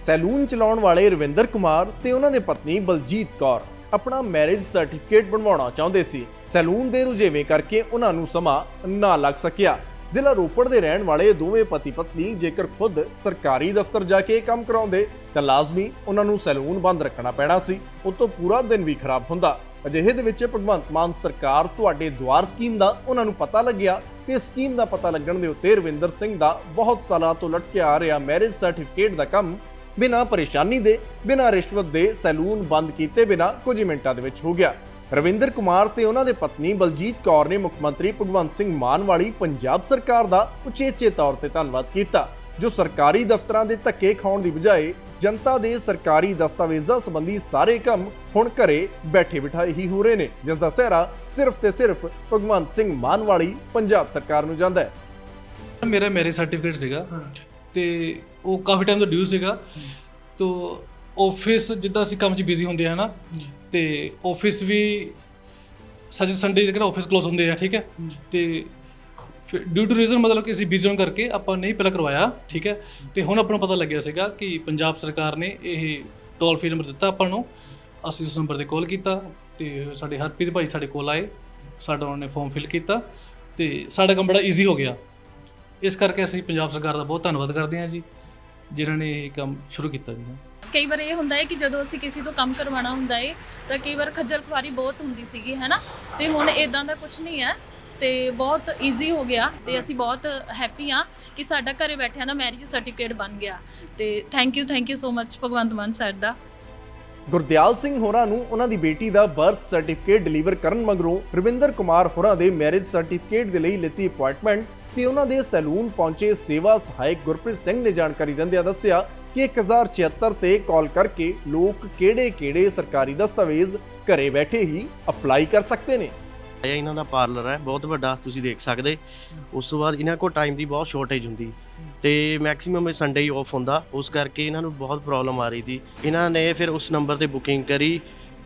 ਸੈਲੂਨ ਚਲਾਉਣ ਵਾਲੇ ਰਵਿੰਦਰ ਕੁਮਾਰ ਤੇ ਉਹਨਾਂ ਦੇ ਪਤਨੀ ਬਲਜੀਤ ਕੌਰ ਆਪਣਾ ਮੈਰਿਜ ਸਰਟੀਫਿਕੇਟ ਬਣਵਾਉਣਾ ਚਾਹੁੰਦੇ ਸੀ। ਸੈਲੂਨ ਦੇ ਰੁਝੇਵੇਂ ਕਰਕੇ ਉਹਨਾਂ ਨੂੰ ਸਮਾਂ ਨਾ ਲੱਗ ਸਕਿਆ। ਜ਼ਿਲ੍ਹਾ ਰੋਪੜ ਦੇ ਰਹਿਣ ਵਾਲੇ ਦੋਵੇਂ ਪਤੀ ਪਤਨੀ ਜੇਕਰ ਖੁਦ ਸਰਕਾਰੀ ਦਫ਼ਤਰ ਜਾ ਕੇ ਕੰਮ ਕਰਾਉਂਦੇ, ਤਾਂ ਲਾਜ਼ਮੀ ਉਹਨਾਂ ਨੂੰ ਸੈਲੂਨ ਬੰਦ ਰੱਖਣਾ ਪੈਣਾ ਸੀ। ਉਹ ਤੋਂ ਪੂਰਾ ਦਿਨ ਵੀ ਖਰਾਬ ਹੁੰਦਾ। ਅਜਿਹੇ ਦੇ ਵਿੱਚ ਭਗਵੰਤ ਮਾਨ ਸਰਕਾਰ ਤੁਹਾਡੇ ਦੁਆਰ ਸਕੀਮ ਦਾ ਉਹਨਾਂ ਨੂੰ ਪਤਾ ਲੱਗਿਆ ਤੇ ਸਕੀਮ ਦਾ ਪਤਾ ਲੱਗਣ ਦੇ ਉੱਤੇ ਰਵਿੰਦਰ ਸਿੰਘ ਦਾ ਬਹੁਤ ਸਾਲਾਂ ਤੋਂ ਲਟਕਿਆ ਆ ਰਿਹਾ ਮੈਰਿਜ ਸਰਟੀਫਿਕੇਟ ਦਾ ਕੰਮ ਬਿਨਾਂ ਪਰੇਸ਼ਾਨੀ ਦੇ, ਬਿਨਾਂ ਰਿਸ਼ਵਤ ਦੇ ਸੈਲੂਨ ਬੰਦ ਕੀਤੇ ਬਿਨਾਂ ਕੁਝ ਮਿੰਟਾਂ ਦੇ ਵਿੱਚ ਹੋ ਗਿਆ। ਰਵਿੰਦਰ ਕੁਮਾਰ ਤੇ ਉਹਨਾਂ ਦੇ ਪਤਨੀ ਬਲਜੀਤ ਕੌਰ ਨੇ ਮੁੱਖ ਮੰਤਰੀ ਭਗਵੰਤ ਸਿੰਘ ਮਾਨ ਵਾਲੀ ਪੰਜਾਬ ਸਰਕਾਰ ਦਾ ਉਚੇਚੇ ਤੌਰ ਤੇ ਧੰਨਵਾਦ ਕੀਤਾ ਜੋ ਸਰਕਾਰੀ ਦਫ਼ਤਰਾਂ ਦੇ ਧੱਕੇ ਖਾਣ ਦੀ ਬਜਾਏ ਜਨਤਾ ਦੇ ਸਰਕਾਰੀ ਦਸਤਾਵੇਜ਼ਾਂ ਸੰਬੰਧੀ ਸਾਰੇ ਕੰਮ ਹੁਣ ਘਰੇ ਬੈਠੇ ਬਿਠਾਏ ਹੀ ਹੋ ਰਹੇ ਨੇ। ਜਿਸ ਦਾ ਸਿਹਰਾ ਸਿਰਫ ਤੇ ਸਿਰਫ ਭਗਵੰਤ ਸਿੰਘ ਮਾਨ ਵਾਲੀ ਪੰਜਾਬ ਸਰਕਾਰ ਨੂੰ ਜਾਂਦਾ ਹੈ। ਮੇਰਾ ਮੈਰਿਜ ਸਰਟੀਫਿਕੇਟ ਸੀਗਾ ਤੇ ਉਹ ਕਾਫੀ ਟਾਈਮ ਤੋਂ ਡਿਊ ਸੀਗਾ। ਤੋ ਆਫਿਸ ਜਿੱਦਾਂ ਅਸੀਂ ਕੰਮ 'ਚ ਬਿਜ਼ੀ ਹੁੰਦੇ ਆ ਨਾ, ਤੇ ਆਫਿਸ ਵੀ ਸੱਜ ਸੰਡੇ ਜਿਹੜਾ ਆਫਿਸ ਕਲੋਜ਼ ਹੁੰਦੇ ਆ, ਠੀਕ ਹੈ? ਤੇ ਫਿਰ ਡਿਊ ਟੂ ਰੀਜ਼ਨ ਮਤਲਬ ਕਿ ਅਸੀਂ ਬਿਜ਼ੀ ਹੋਣ ਕਰਕੇ ਆਪਾਂ ਨਹੀਂ ਪਹਿਲਾਂ ਕਰਵਾਇਆ, ਠੀਕ ਹੈ? ਤੇ ਹੁਣ ਆਪਾਂ ਨੂੰ ਪਤਾ ਲੱਗਿਆ ਸੀਗਾ ਕਿ ਪੰਜਾਬ ਸਰਕਾਰ ਨੇ ਇਹ ਟੋਲ ਫ੍ਰੀ ਨੰਬਰ ਦਿੱਤਾ ਆਪਾਂ ਨੂੰ। ਅਸੀਂ ਉਸ ਨੰਬਰ ਤੇ ਕਾਲ ਕੀਤਾ ਤੇ ਸਾਡੇ ਹਰਪ੍ਰੀਤ ਭਾਈ ਸਾਡੇ ਕੋਲ ਆਏ, ਸਾਡਾ ਉਹਨਾਂ ਨੇ ਫਾਰਮ ਫਿਲ ਕੀਤਾ ਤੇ ਸਾਡਾ ਕੰਮ ਬੜਾ ਈਜ਼ੀ ਹੋ ਗਿਆ। ਇਸ ਕਰਕੇ ਅਸੀਂ ਪੰਜਾਬ ਸਰਕਾਰ ਦਾ ਬਹੁਤ ਧੰਨਵਾਦ ਕਰਦੇ ਹਾਂ ਜੀ, ਜਿਨ੍ਹਾਂ ਨੇ ਇਹ ਕੰਮ ਸ਼ੁਰੂ ਕੀਤਾ ਜੀ। ਕਈ ਵਾਰ ਇਹ ਹੁੰਦਾ ਹੈ ਕਿ ਜਦੋਂ ਅਸੀਂ ਕਿਸੇ ਤੋਂ ਕੰਮ ਕਰਵਾਉਣਾ ਹੁੰਦਾ ਹੈ, ਤਾਂ ਕਈ ਵਾਰ ਖੱਜਲ ਖੁਆਰੀ ਬਹੁਤ ਹੁੰਦੀ ਸੀਗੀ ਹੈਨਾ ਤੇ ਹੁਣ ਇਦਾਂ ਦਾ ਕੁਝ ਨਹੀਂ ਹੈ ਤੇ ਬਹੁਤ ਈਜ਼ੀ ਹੋ ਗਿਆ ਤੇ ਅਸੀਂ ਬਹੁਤ ਹੈਪੀ ਆ ਕਿ ਸਾਡਾ ਘਰੇ ਬੈਠਿਆਂ ਦਾ ਮੈਰਿਜ ਸਰਟੀਫਿਕੇਟ ਬਣ ਗਿਆ। ਤੇ thank you thank you so much Bhagwant Mann sir ਦਾ। ਗੁਰਦਿਆਲ ਸਿੰਘ ਹੋਰਾਂ ਨੂੰ ਉਹਨਾਂ ਦੀ ਬੇਟੀ ਦਾ ਬਰਥ ਸਰਟੀਫਿਕੇਟ ਡਿਲੀਵਰ ਕਰਨ ਮਗਰੋਂ ਰਵਿੰਦਰ ਕੁਮਾਰ ਹੋਰਾਂ ਦੇ ਮੈਰਿਜ ਸਰਟੀਫਿਕੇਟ ਦੇ ਲਈ ਲਿੱਤੀ ਅਪਾਇੰਟਮੈਂਟ ਤੇ ਉਹਨਾਂ ਦੇ ਸੈਲੂਨ ਪਹੁੰਚੇ ਸੇਵਾ ਸਹਾਇਕ ਗੁਰਪ੍ਰੀਤ ਸਿੰਘ ਨੇ ਜਾਣਕਾਰੀ ਦਿੰਦਿਆਂ ਦੱਸਿਆ ਕਿ 1076 ਤੇ ਕਾਲ ਕਰਕੇ ਲੋਕ ਕਿਹੜੇ-ਕਿਹੜੇ ਸਰਕਾਰੀ ਦਸਤਾਵੇਜ਼ ਘਰੇ ਬੈਠੇ ਹੀ ਅਪਲਾਈ ਕਰ ਸਕਦੇ ਨੇ? ਇਹ ਇਹਨਾਂ ਦਾ ਪਾਰਲਰ ਹੈ, ਬਹੁਤ ਵੱਡਾ, ਤੁਸੀਂ ਦੇਖ ਸਕਦੇ। ਉਸ ਤੋਂ ਬਾਅਦ ਇਹਨਾਂ ਕੋਲ ਟਾਈਮ ਦੀ ਬਹੁਤ ਸ਼ਾਰਟੇਜ ਹੁੰਦੀ। ਤੇ ਮੈਕਸਿਮਮ ਸੰਡੇ ਹੀ ਆਫ ਹੁੰਦਾ। ਉਸ ਕਰਕੇ ਇਹਨਾਂ ਨੂੰ ਬਹੁਤ ਪ੍ਰੋਬਲਮ ਆ ਰਹੀ ਸੀ। ਇਹਨਾਂ ਨੇ ਫਿਰ ਉਸ ਨੰਬਰ ਤੇ ਬੁਕਿੰਗ ਕਰੀ।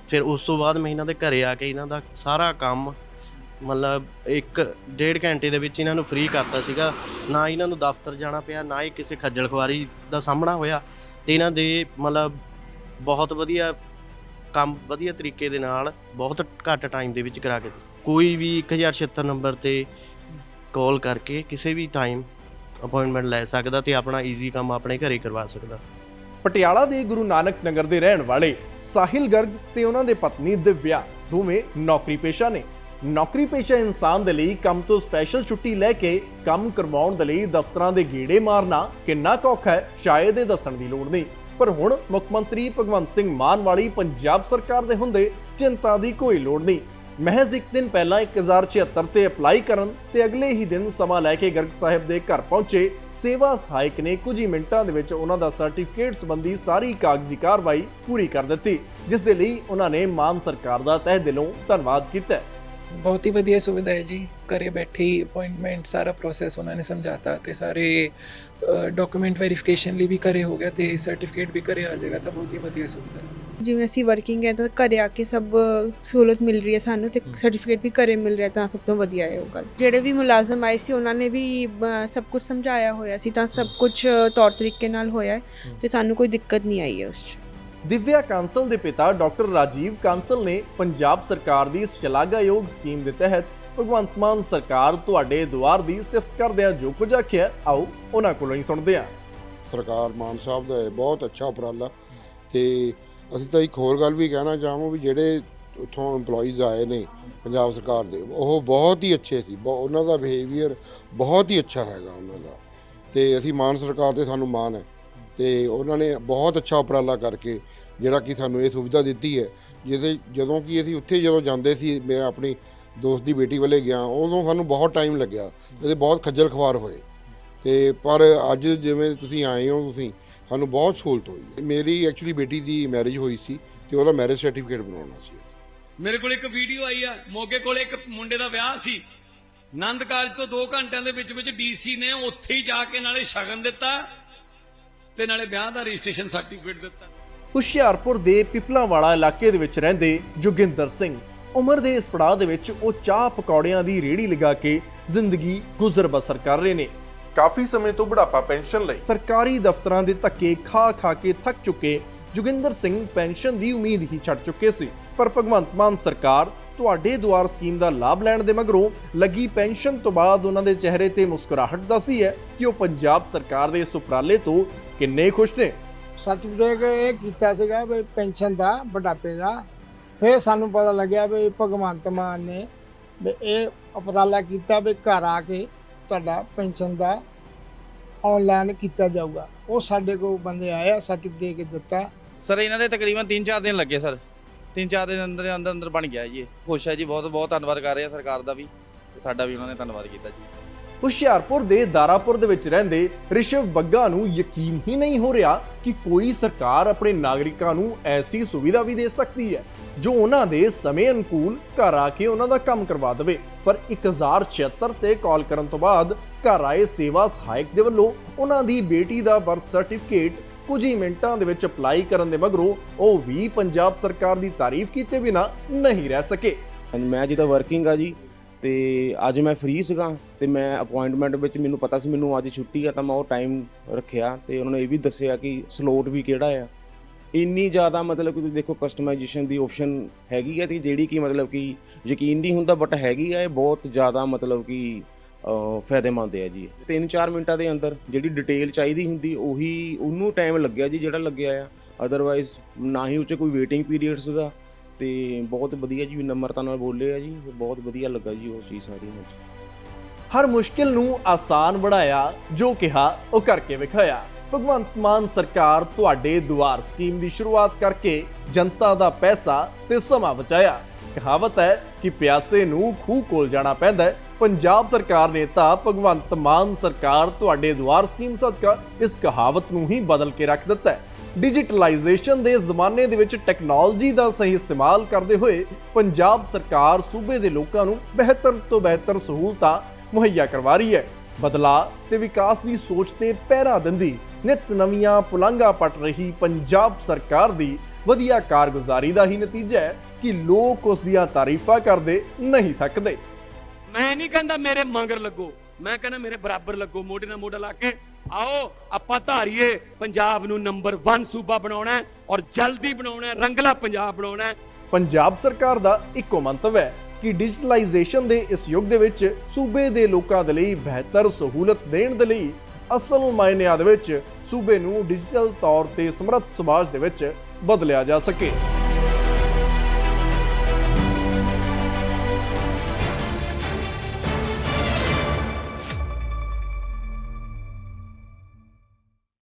ਫਿਰ ਉਸ ਤੋਂ ਬਾਅਦ ਮੈਂ ਇਹਨਾਂ ਦੇ ਘਰੇ ਆ ਕੇ ਇਹਨਾਂ ਦਾ ਸਾਰਾ ਕੰਮ ਮਤਲਬ ਇੱਕ ਡੇਢ ਘੰਟੇ ਦੇ ਵਿੱਚ ਇਹਨਾਂ ਨੂੰ ਫ੍ਰੀ ਕਰਤਾ ਸੀਗਾ। ਨਾ ਇਹਨਾਂ ਨੂੰ ਦਫ਼ਤਰ ਜਾਣਾ ਪਿਆ, ਨਾ ਹੀ ਕਿਸੇ ਖੱਜਲ ਖੁਆਰੀ ਦਾ ਸਾਹਮਣਾ ਹੋਇਆ ਤੇ ਇਹਨਾਂ ਦੇ ਮਤਲਬ ਬਹੁਤ ਵਧੀਆ ਕੰਮ, ਵਧੀਆ ਤਰੀਕੇ ਦੇ ਨਾਲ ਬਹੁਤ ਘੱਟ ਟਾਈਮ ਦੇ ਵਿੱਚ ਕਰਾ ਕੇ ਦਿੱਤਾ। ਕੋਈ ਵੀ 1076 ਨੰਬਰ ਤੇ ਕਾਲ ਕਰਕੇ ਕਿਸੇ ਵੀ ਟਾਈਮ ਅਪਾਇੰਟਮੈਂਟ ਲੈ ਸਕਦਾ ਤੇ ਆਪਣਾ ਈਜ਼ੀ ਕੰਮ ਆਪਣੇ ਘਰੇ ਕਰਵਾ ਸਕਦਾ। ਪਟਿਆਲਾ ਦੇ ਗੁਰੂ ਨਾਨਕ ਨਗਰ ਦੇ ਰਹਿਣ ਵਾਲੇ ਸਾਹਿਲ ਗਰਗ ਤੇ ਉਹਨਾਂ ਦੇ ਪਤਨੀ ਦਿਵਿਆ ਦੋਵੇਂ ਨੌਕਰੀ ਪੇਸ਼ਾ ਨੇ। ਨੌਕਰੀ ਪੇਸ਼ਾ ਇਨਸਾਨ ਦੇ ਲਈ ਕੰਮ ਤੋਂ ਸਪੈਸ਼ਲ ਛੁੱਟੀ ਲੈ ਕੇ ਕੰਮ ਕਰਵਾਉਣ ਦੇ ਲਈ ਦਫ਼ਤਰਾਂ ਦੇ ਗੇੜੇ ਮਾਰਨਾ ਕਿੰਨਾ ਔਖਾ ਹੈ, ਸ਼ਾਇਦ ਇਹ ਦੱਸਣ ਦੀ ਲੋੜ ਨਹੀਂ। ਪਰ ਹੁਣ ਮੁੱਖ ਮੰਤਰੀ ਭਗਵੰਤ ਸਿੰਘ ਮਾਨ ਵਾਲੀ ਪੰਜਾਬ ਸਰਕਾਰ ਦੇ ਹੁੰਦੇ ਚਿੰਤਾ ਦੀ ਕੋਈ ਲੋੜ ਨਹੀਂ। ਮਹਿਜ਼ ਇੱਕ ਦਿਨ ਪਹਿਲਾਂ 1076 ਤੇ ਅਪਲਾਈ ਕਰਨ ਤੇ ਅਗਲੇ ਹੀ ਦਿਨ ਸਮਾਂ ਲੈ ਕੇ ਗਰਗ ਸਾਹਿਬ ਦੇ ਘਰ ਪਹੁੰਚੇ, ਸੇਵਾ ਸਹਾਇਕ ਨੇ ਕੁਝ ਹੀ ਮਿੰਟਾਂ ਦੇ ਵਿੱਚ ਉਹਨਾਂ ਦਾ ਸਰਟੀਫਿਕੇਟ ਸੰਬੰਧੀ ਸਾਰੀ ਕਾਗਜ਼ੀ ਕਾਰਵਾਈ ਪੂਰੀ ਕਰ ਦਿੱਤੀ, ਜਿਸ ਦੇ ਲਈ ਉਹਨਾਂ ਨੇ ਮਾਨ ਸਰਕਾਰ ਦਾ ਤਹਿ ਦਿਲੋਂ ਧੰਨਵਾਦ ਕੀਤਾ। ਬਹੁਤ ਹੀ ਵਧੀਆ ਸੁਵਿਧਾ ਹੈ ਜੀ। ਘਰੇ ਬੈਠੇ ਹੀ ਅਪਾਇੰਟਮੈਂਟ ਸਾਰਾ ਪ੍ਰੋਸੈਸ ਉਹਨਾਂ ਨੇ ਸਮਝਾਤਾ ਤੇ ਸਾਰੇ ਡਾਕੂਮੈਂਟ ਵੈਰੀਫਿਕੇਸ਼ਨ ਲਈ ਵੀ ਘਰੇ ਹੋ ਗਿਆ ਤੇ ਸਰਟੀਫਿਕੇਟ ਵੀ ਘਰੇ ਆ ਜਾਏਗਾ ਤਾਂ ਬਹੁਤ ਹੀ ਵਧੀਆ ਸੁਵਿਧਾ ਹੈ। ਜਿਵੇਂ ਅਸੀਂ ਵਰਕਿੰਗ ਹੈ ਤਾਂ ਘਰੇ ਆ ਕੇ ਸਭ ਸਹੂਲਤ ਮਿਲ ਰਹੀ ਹੈ ਸਾਨੂੰ ਤੇ ਸਰਟੀਫਿਕੇਟ ਵੀ ਘਰੇ ਮਿਲ ਰਿਹਾ ਤਾਂ ਸਭ ਤੋਂ ਵਧੀਆ ਹੈ ਉਹ ਗੱਲ। ਜਿਹੜੇ ਵੀ ਮੁਲਾਜ਼ਮ ਆਏ ਸੀ ਉਹਨਾਂ ਨੇ ਵੀ ਸਭ ਕੁਝ ਸਮਝਾਇਆ ਹੋਇਆ ਸੀ ਤਾਂ ਸਭ ਕੁਝ ਤੌਰ ਤਰੀਕੇ ਨਾਲ ਹੋਇਆ ਤੇ ਸਾਨੂੰ ਕੋਈ ਦਿੱਕਤ ਨਹੀਂ ਆਈ ਹੈ ਉਸ 'ਚ। ਦਿਵਿਆ ਕਾਂਸਲ ਦੇ ਪਿਤਾ ਡਾਕਟਰ ਰਾਜੀਵ ਕਾਂਸਲ ਨੇ ਪੰਜਾਬ ਸਰਕਾਰ ਦੀ ਇਸ ਸ਼ਲਾਘਾਯੋਗ ਸਕੀਮ ਦੇ ਤਹਿਤ ਭਗਵੰਤ ਮਾਨ ਸਰਕਾਰ ਤੁਹਾਡੇ ਦੁਆਰ ਦੀ ਸਿਫਤ ਕਰਦਿਆਂ ਜੋ ਕੁਝ ਆਖਿਆ, ਆਓ ਉਹਨਾਂ ਕੋਲੋਂ ਹੀ ਸੁਣਦੇ ਹਾਂ। ਸਰਕਾਰ ਮਾਨ ਸਾਹਿਬ ਦਾ ਇਹ ਬਹੁਤ ਅੱਛਾ ਉਪਰਾਲਾ। ਤੇ ਅਸੀਂ ਤਾਂ ਇੱਕ ਹੋਰ ਗੱਲ ਵੀ ਕਹਿਣਾ ਚਾਹਾਂਗੇ ਵੀ ਜਿਹੜੇ ਉੱਥੋਂ EMPLOYEES ਆਏ ਨੇ ਪੰਜਾਬ ਸਰਕਾਰ ਦੇ, ਉਹ ਬਹੁਤ ਹੀ ਅੱਛੇ ਸੀ। ਬਹੁ- ਉਹਨਾਂ ਦਾ ਬਿਹੇਵੀਅਰ ਬਹੁਤ ਹੀ ਅੱਛਾ ਹੈਗਾ ਉਹਨਾਂ ਦਾ। ਤੇ ਅਸੀਂ ਮਾਨ ਸਰਕਾਰ ਤੇ ਸਾਨੂੰ ਮਾਣ ਹੈ। ਤੇ ਉਹਨਾਂ ਨੇ ਬਹੁਤ ਅੱਛਾ ਉਪਰਾਲਾ ਕਰਕੇ ਜਿਹੜਾ ਕਿ ਸਾਨੂੰ ਇਹ ਸੁਵਿਧਾ ਦਿੱਤੀ ਹੈ। ਜਿਹਦੇ ਜਦੋਂ ਕਿ ਅਸੀਂ ਉੱਥੇ ਜਦੋਂ ਜਾਂਦੇ ਸੀ, ਮੈਂ ਆਪਣੀ ਦੋਸਤ ਦੀ ਬੇਟੀ ਵੱਲੇ ਗਿਆ, ਉਦੋਂ ਸਾਨੂੰ ਬਹੁਤ ਟਾਈਮ ਲੱਗਿਆ। ਇਹਦੇ ਬਹੁਤ ਖੱਜਲ ਖਵਾਰ ਹੋਏ। ਤੇ ਪਰ ਅੱਜ ਜਿਵੇਂ ਤੁਸੀਂ ਆਏ ਹੋ, ਤੁਸੀਂ ਸਾਨੂੰ ਬਹੁਤ ਸਹੂਲਤ ਹੋਈ ਮੇਰੀ ਐਕਚੁਅਲੀ ਬੇਟੀ ਦੀ ਮੈਰਿਜ ਹੋਈ ਸੀ ਤੇ ਉਹਦਾ ਮੈਰਿਜ ਸਰਟੀਫਿਕੇਟ ਬਣਾਉਣਾ ਸੀ ਅਸੀਂ। ਮੇਰੇ ਕੋਲ ਇੱਕ ਵੀਡੀਓ ਆਈ ਆ। ਮੋਗੇ ਕੋਲ ਇੱਕ ਮੁੰਡੇ ਦਾ ਵਿਆਹ ਸੀ। ਆਨੰਦ ਕਾਲਜ ਤੋਂ 2 ਘੰਟਿਆਂ ਦੇ ਵਿੱਚ ਵਿੱਚ ਡੀਸੀ ਨੇ ਉੱਥੇ ਹੀ ਜਾ ਕੇ ਨਾਲੇ ਸ਼ਗਨ ਦਿੱਤਾ। ਤੇ ਨਾਲੇ ਵਿਆਹ ਦਾ ਰਜਿਸਟ੍ਰੇਸ਼ਨ ਸਰਟੀਫਿਕੇਟ ਦਿੱਤਾ। ਹੁਸ਼ਿਆਰਪੁਰ ਦੇ ਪਿਪਲਾਵਾਲਾ ਇਲਾਕੇ ਦੇ ਵਿੱਚ ਰਹਿੰਦੇ ਜੋਗਿੰਦਰ ਸਿੰਘ। ਉਮਰ ਦੇ ਇਸ ਪੜਾਅ ਦੇ ਵਿੱਚ ਉਹ ਚਾਹ ਪਕੌੜਿਆਂ ਦੀ ਰੇੜੀ ਲਗਾ ਕੇ ਜ਼ਿੰਦਗੀ ਗੁਜ਼ਰ ਬਸਰ ਕਰ ਰਹੇ ਨੇ। ਕਾਫੀ ਸਮੇਂ ਤੋਂ ਬੁਢਾਪਾ ਪੈਨਸ਼ਨ ਲਈ। ਸਰਕਾਰੀ ਦਫ਼ਤਰਾਂ ਦੇ ਧੱਕੇ ਖਾ ਖਾ ਕੇ ਥੱਕ ਚੁੱਕੇ ਜੋਗਿੰਦਰ ਸਿੰਘ ਪੈਨਸ਼ਨ ਦੀ ਉਮੀਦ ਹੀ ਛੱਡ ਚੁੱਕੇ ਸੀ। ਪਰ ਭਗਵੰਤ ਮਾਨ ਸਰਕਾਰ ਤੁਹਾਡੇ ਦੁਆਰ ਸਕੀਮ ਦਾ ਲਾਭ ਲੈਣ ਦੇ ਮਗਰੋਂ ਲੱਗੀ ਪੈਨਸ਼ਨ ਤੋਂ ਬਾਅਦ ਉਹਨਾਂ ਦੇ ਚਿਹਰੇ ਤੇ ਮੁਸਕਰਾਹਟ ਦੱਸਦੀ ਹੈ ਕਿ ਉਹ ਪੰਜਾਬ ਸਰਕਾਰ ਦੇ ਇਸ ਉਪਰਾਲੇ ਤੋਂ ਕਿੰਨੇ ਖੁਸ਼ ਨੇ? ਸਰਟੀਫਿਕੇਟ ਇਹ ਕੀਤਾ ਸੀਗਾ ਵੀ ਪੈਨਸ਼ਨ ਦਾ ਬੁਢਾਪੇ ਦਾ। ਫਿਰ ਸਾਨੂੰ ਪਤਾ ਲੱਗਿਆ ਵੀ ਭਗਵੰਤ ਮਾਨ ਨੇ ਵੀ ਇਹ ਉਪਰਾਲਾ ਕੀਤਾ ਵੀ ਘਰ ਆ ਕੇ ਤੁਹਾਡਾ ਪੈਨਸ਼ਨ ਦਾ ਆਨਲਾਈਨ ਕੀਤਾ ਜਾਊਗਾ। ਉਹ ਸਾਡੇ ਕੋਲ ਬੰਦੇ ਆਏ ਆ ਸਰਟੀਫਿਕੇਟ ਦਿੱਤਾ। ਸਰ ਇਹਨਾਂ ਦੇ ਤਕਰੀਬਨ 3-4 ਦਿਨ ਲੱਗੇ ਸਰ। 3-4 ਦਿਨ ਅੰਦਰ ਅੰਦਰ ਅੰਦਰ ਬਣ ਗਿਆ ਜੀ ਇਹ। ਖੁਸ਼ ਹੈ ਜੀ ਬਹੁਤ ਬਹੁਤ ਧੰਨਵਾਦ ਕਰ ਰਹੇ ਆ ਸਰਕਾਰ ਦਾ ਵੀ ਤੇ ਸਾਡਾ ਵੀ ਉਹਨਾਂ ਨੇ ਧੰਨਵਾਦ ਕੀਤਾ ਜੀ। ਹੁਸ਼ਿਆਰਪੁਰ ਦੇ ਦਾਰਾਪੁਰ ਦੇ ਵਿੱਚ ਰਹਿੰਦੇ ਰਿਸ਼ਵ ਬੱਗਾ ਨੂੰ ਯਕੀਨ ਹੀ ਨਹੀਂ ਹੋ ਰਿਹਾ ਕਿ ਕੋਈ ਸਰਕਾਰ ਆਪਣੇ ਨਾਗਰਿਕਾਂ ਨੂੰ ਐਸੀ ਸੁਵਿਧਾ ਵੀ ਦੇ ਸਕਦੀ ਹੈ, ਜੋ ਉਹਨਾਂ ਦੇ ਸਮੇਂ ਅਨੁਕੂਲ ਘਰ ਆ ਕੇ ਉਹਨਾਂ ਦਾ ਕੰਮ ਕਰਵਾ ਦੇਵੇ। ਪਰ 1076 ਤੇ ਕਾਲ ਕਰਨ ਤੋਂ ਬਾਅਦ ਘਰ ਆਏ ਸੇਵਾ ਸਹਾਇਕ ਦੇ ਵੱਲੋਂ ਉਹਨਾਂ ਦੀ ਬੇਟੀ ਦਾ ਬਰਥ ਸਰਟੀਫਿਕੇਟ ਕੁਝ ਹੀ ਮਿੰਟਾਂ ਦੇ ਵਿੱਚ ਅਪਲਾਈ ਕਰਨ ਦੇ ਮਗਰੋਂ ਉਹ ਵੀ ਪੰਜਾਬ ਸਰਕਾਰ ਦੀ ਤਾਰੀਫ ਕੀਤੇ ਬਿਨਾ ਨਹੀਂ ਰਹਿ ਸਕੇ। ਮੈਂ ਜੀ ਤਾਂ ਵਰਕਿੰਗ ਆ ਜੀ ਤੇ ਅੱਜ ਮੈਂ ਫ੍ਰੀ ਸੀਗਾ ਤੇ ਮੈਂ ਅਪਾਇੰਟਮੈਂਟ ਵਿੱਚ ਮੈਨੂੰ ਪਤਾ ਸੀ ਮੈਨੂੰ ਅੱਜ ਛੁੱਟੀ ਆ ਤਾਂ ਮੈਂ ਉਹ ਟਾਈਮ ਰੱਖਿਆ ਤੇ ਉਹਨਾਂ ਨੇ ਇਹ ਵੀ ਦੱਸਿਆ ਕਿ ਸਲੋਟ ਵੀ ਕਿਹੜਾ ਆ। ਇੰਨੀ ਜ਼ਿਆਦਾ ਮਤਲਬ ਕਿ ਤੁਸੀਂ ਦੇਖੋ ਕਸਟਮਾਈਜੇਸ਼ਨ ਦੀ ਆਪਸ਼ਨ ਹੈਗੀ ਹੈ ਤੇ ਜਿਹੜੀ ਕਿ ਮਤਲਬ ਕਿ ਯਕੀਨ ਨਹੀਂ ਹੁੰਦਾ ਬਟ ਹੈਗੀ ਆ, ਇਹ ਬਹੁਤ ਜ਼ਿਆਦਾ ਮਤਲਬ ਕਿ ਫਾਇਦੇਮੰਦ ਹੈ ਜੀ। 3-4 ਮਿੰਟਾਂ ਦੇ ਅੰਦਰ ਜਿਹੜੀ ਡਿਟੇਲ ਚਾਹੀਦੀ ਹੁੰਦੀ ਉਹੀ ਉਹਨੂੰ ਟਾਈਮ ਲੱਗਿਆ ਜੀ ਜਿਹੜਾ ਲੱਗਿਆ ਆ। ਅਦਰਵਾਈਜ਼ ਨਾ ਹੀ ਉੱਚ ਕੋਈ ਵੇਟਿੰਗ ਪੀਰੀਅਡ ਸੀਗਾ। ਤੇ ਬਹੁਤ ਵਧੀਆ ਜੀ ਨਮਰਤਾ ਨਾਲ ਬੋਲੇ ਆ ਜੀ, ਬਹੁਤ ਵਧੀਆ ਲੱਗਾ ਜੀ ਉਹ ਚੀਜ਼ ਸਾਰੀ ਮੈਨੂੰ ਹਰ ਮੁਸ਼ਕਿਲ ਨੂੰ ਆਸਾਨ ਬਣਾਇਆ, ਜੋ ਕਿਹਾ ਉਹ ਕਰਕੇ ਵਿਖਾਇਆ। ਭਗਵੰਤ ਮਾਨ ਸਰਕਾਰ ਤੁਹਾਡੇ ਦੁਆਰ ਸਕੀਮ ਦੀ ਸ਼ੁਰੂਆਤ ਕਰਕੇ ਜਨਤਾ ਦਾ ਪੈਸਾ ਤੇ ਸਮਾਂ ਬਚਾਇਆ। ਕਹਾਵਤ ਹੈ ਕਿ ਪਿਆਸੇ ਨੂੰ ਖੂਹ ਕੋਲ ਜਾਣਾ ਪੈਂਦਾ ਹੈ। ਪੰਜਾਬ ਸਰਕਾਰ ਨੇ ਤਾਂ ਭਗਵੰਤ ਮਾਨ ਸਰਕਾਰ ਤੁਹਾਡੇ ਦੁਆਰ ਸਕੀਮ ਸਦਕਾ ਇਸ ਕਹਾਵਤ ਨੂੰ ਹੀ ਬਦਲ ਕੇ ਰੱਖ ਦਿੱਤਾ ਹੈ। ਡਿਜੀਟਲਾਈਜੇਸ਼ਨ ਦੇ ਜ਼ਮਾਨੇ ਦੇ ਵਿੱਚ ਟੈਕਨੋਲੋਜੀ ਦਾ ਸਹੀ ਇਸਤੇਮਾਲ ਕਰਦੇ ਹੋਏ ਪੰਜਾਬ ਸਰਕਾਰ ਸੂਬੇ ਦੇ ਲੋਕਾਂ ਨੂੰ ਬਿਹਤਰ ਤੋਂ ਬਿਹਤਰ ਸਹੂਲਤਾਂ ਮੁਹੱਈਆ ਕਰਵਾ ਰਹੀ ਹੈ। ਬਦਲਾਅ ਤੇ ਵਿਕਾਸ ਦੀ ਸੋਚ ਤੇ ਪਹਿਰਾ ਦਿੰਦੀ ਨਿਤ ਨਵੀਆਂ ਪੁਲਾਂਘਾਂ ਪਟ ਰਹੀ ਪੰਜਾਬ ਸਰਕਾਰ ਦੀ ਵਧੀਆ ਕਾਰਗੁਜ਼ਾਰੀ ਦਾ ਹੀ ਨਤੀਜਾ ਹੈ ਕਿ ਲੋਕ ਉਸ ਦੀਆਂ ਤਾਰੀਫਾਂ ਕਰਦੇ ਨਹੀਂ ਥੱਕਦੇ। ਮੈਂ ਨਹੀਂ ਕਹਿੰਦਾ ਮੇਰੇ ਮਗਰ ਲੱਗੋ, ਮੈਂ ਕਹਿੰਦਾ ਮੇਰੇ ਬਰਾਬਰ ਲੱਗੋ, ਮੋਢੇ ਨਾਲ ਮੋਢਾ ਲਾ ਕੇ ਆਓ, ਆਪਾਂ ਧਾਰੀਏ, ਪੰਜਾਬ ਨੂੰ ਨੰਬਰ 1 ਸੂਬਾ ਬਣਾਉਣਾ ਹੈ ਔਰ ਜਲਦੀ ਬਣਾਉਣਾ ਹੈ, ਰੰਗਲਾ ਪੰਜਾਬ ਬਣਾਉਣਾ ਹੈ। ਪੰਜਾਬ ਸਰਕਾਰ ਦਾ ਇੱਕੋ ਮੰਤਵ ਹੈ ਕਿ ਡਿਜੀਟਲਾਈਜੇਸ਼ਨ ਦੇ ਇਸ ਯੁੱਗ ਦੇ ਵਿੱਚ ਸੂਬੇ ਦੇ ਲੋਕਾਂ ਦੇ ਲਈ ਬਿਹਤਰ ਸਹੂਲਤ ਦੇਣ ਦੇ ਲਈ ਅਸਲ ਮਾਇਨਿਆਂ ਦੇ ਵਿੱਚ ਸੂਬੇ ਨੂੰ ਡਿਜੀਟਲ ਤੌਰ ਤੇ ਸਮਰੱਥ ਸਮਾਜ ਦੇ ਵਿੱਚ ਬਦਲਿਆ ਜਾ ਸਕੇ।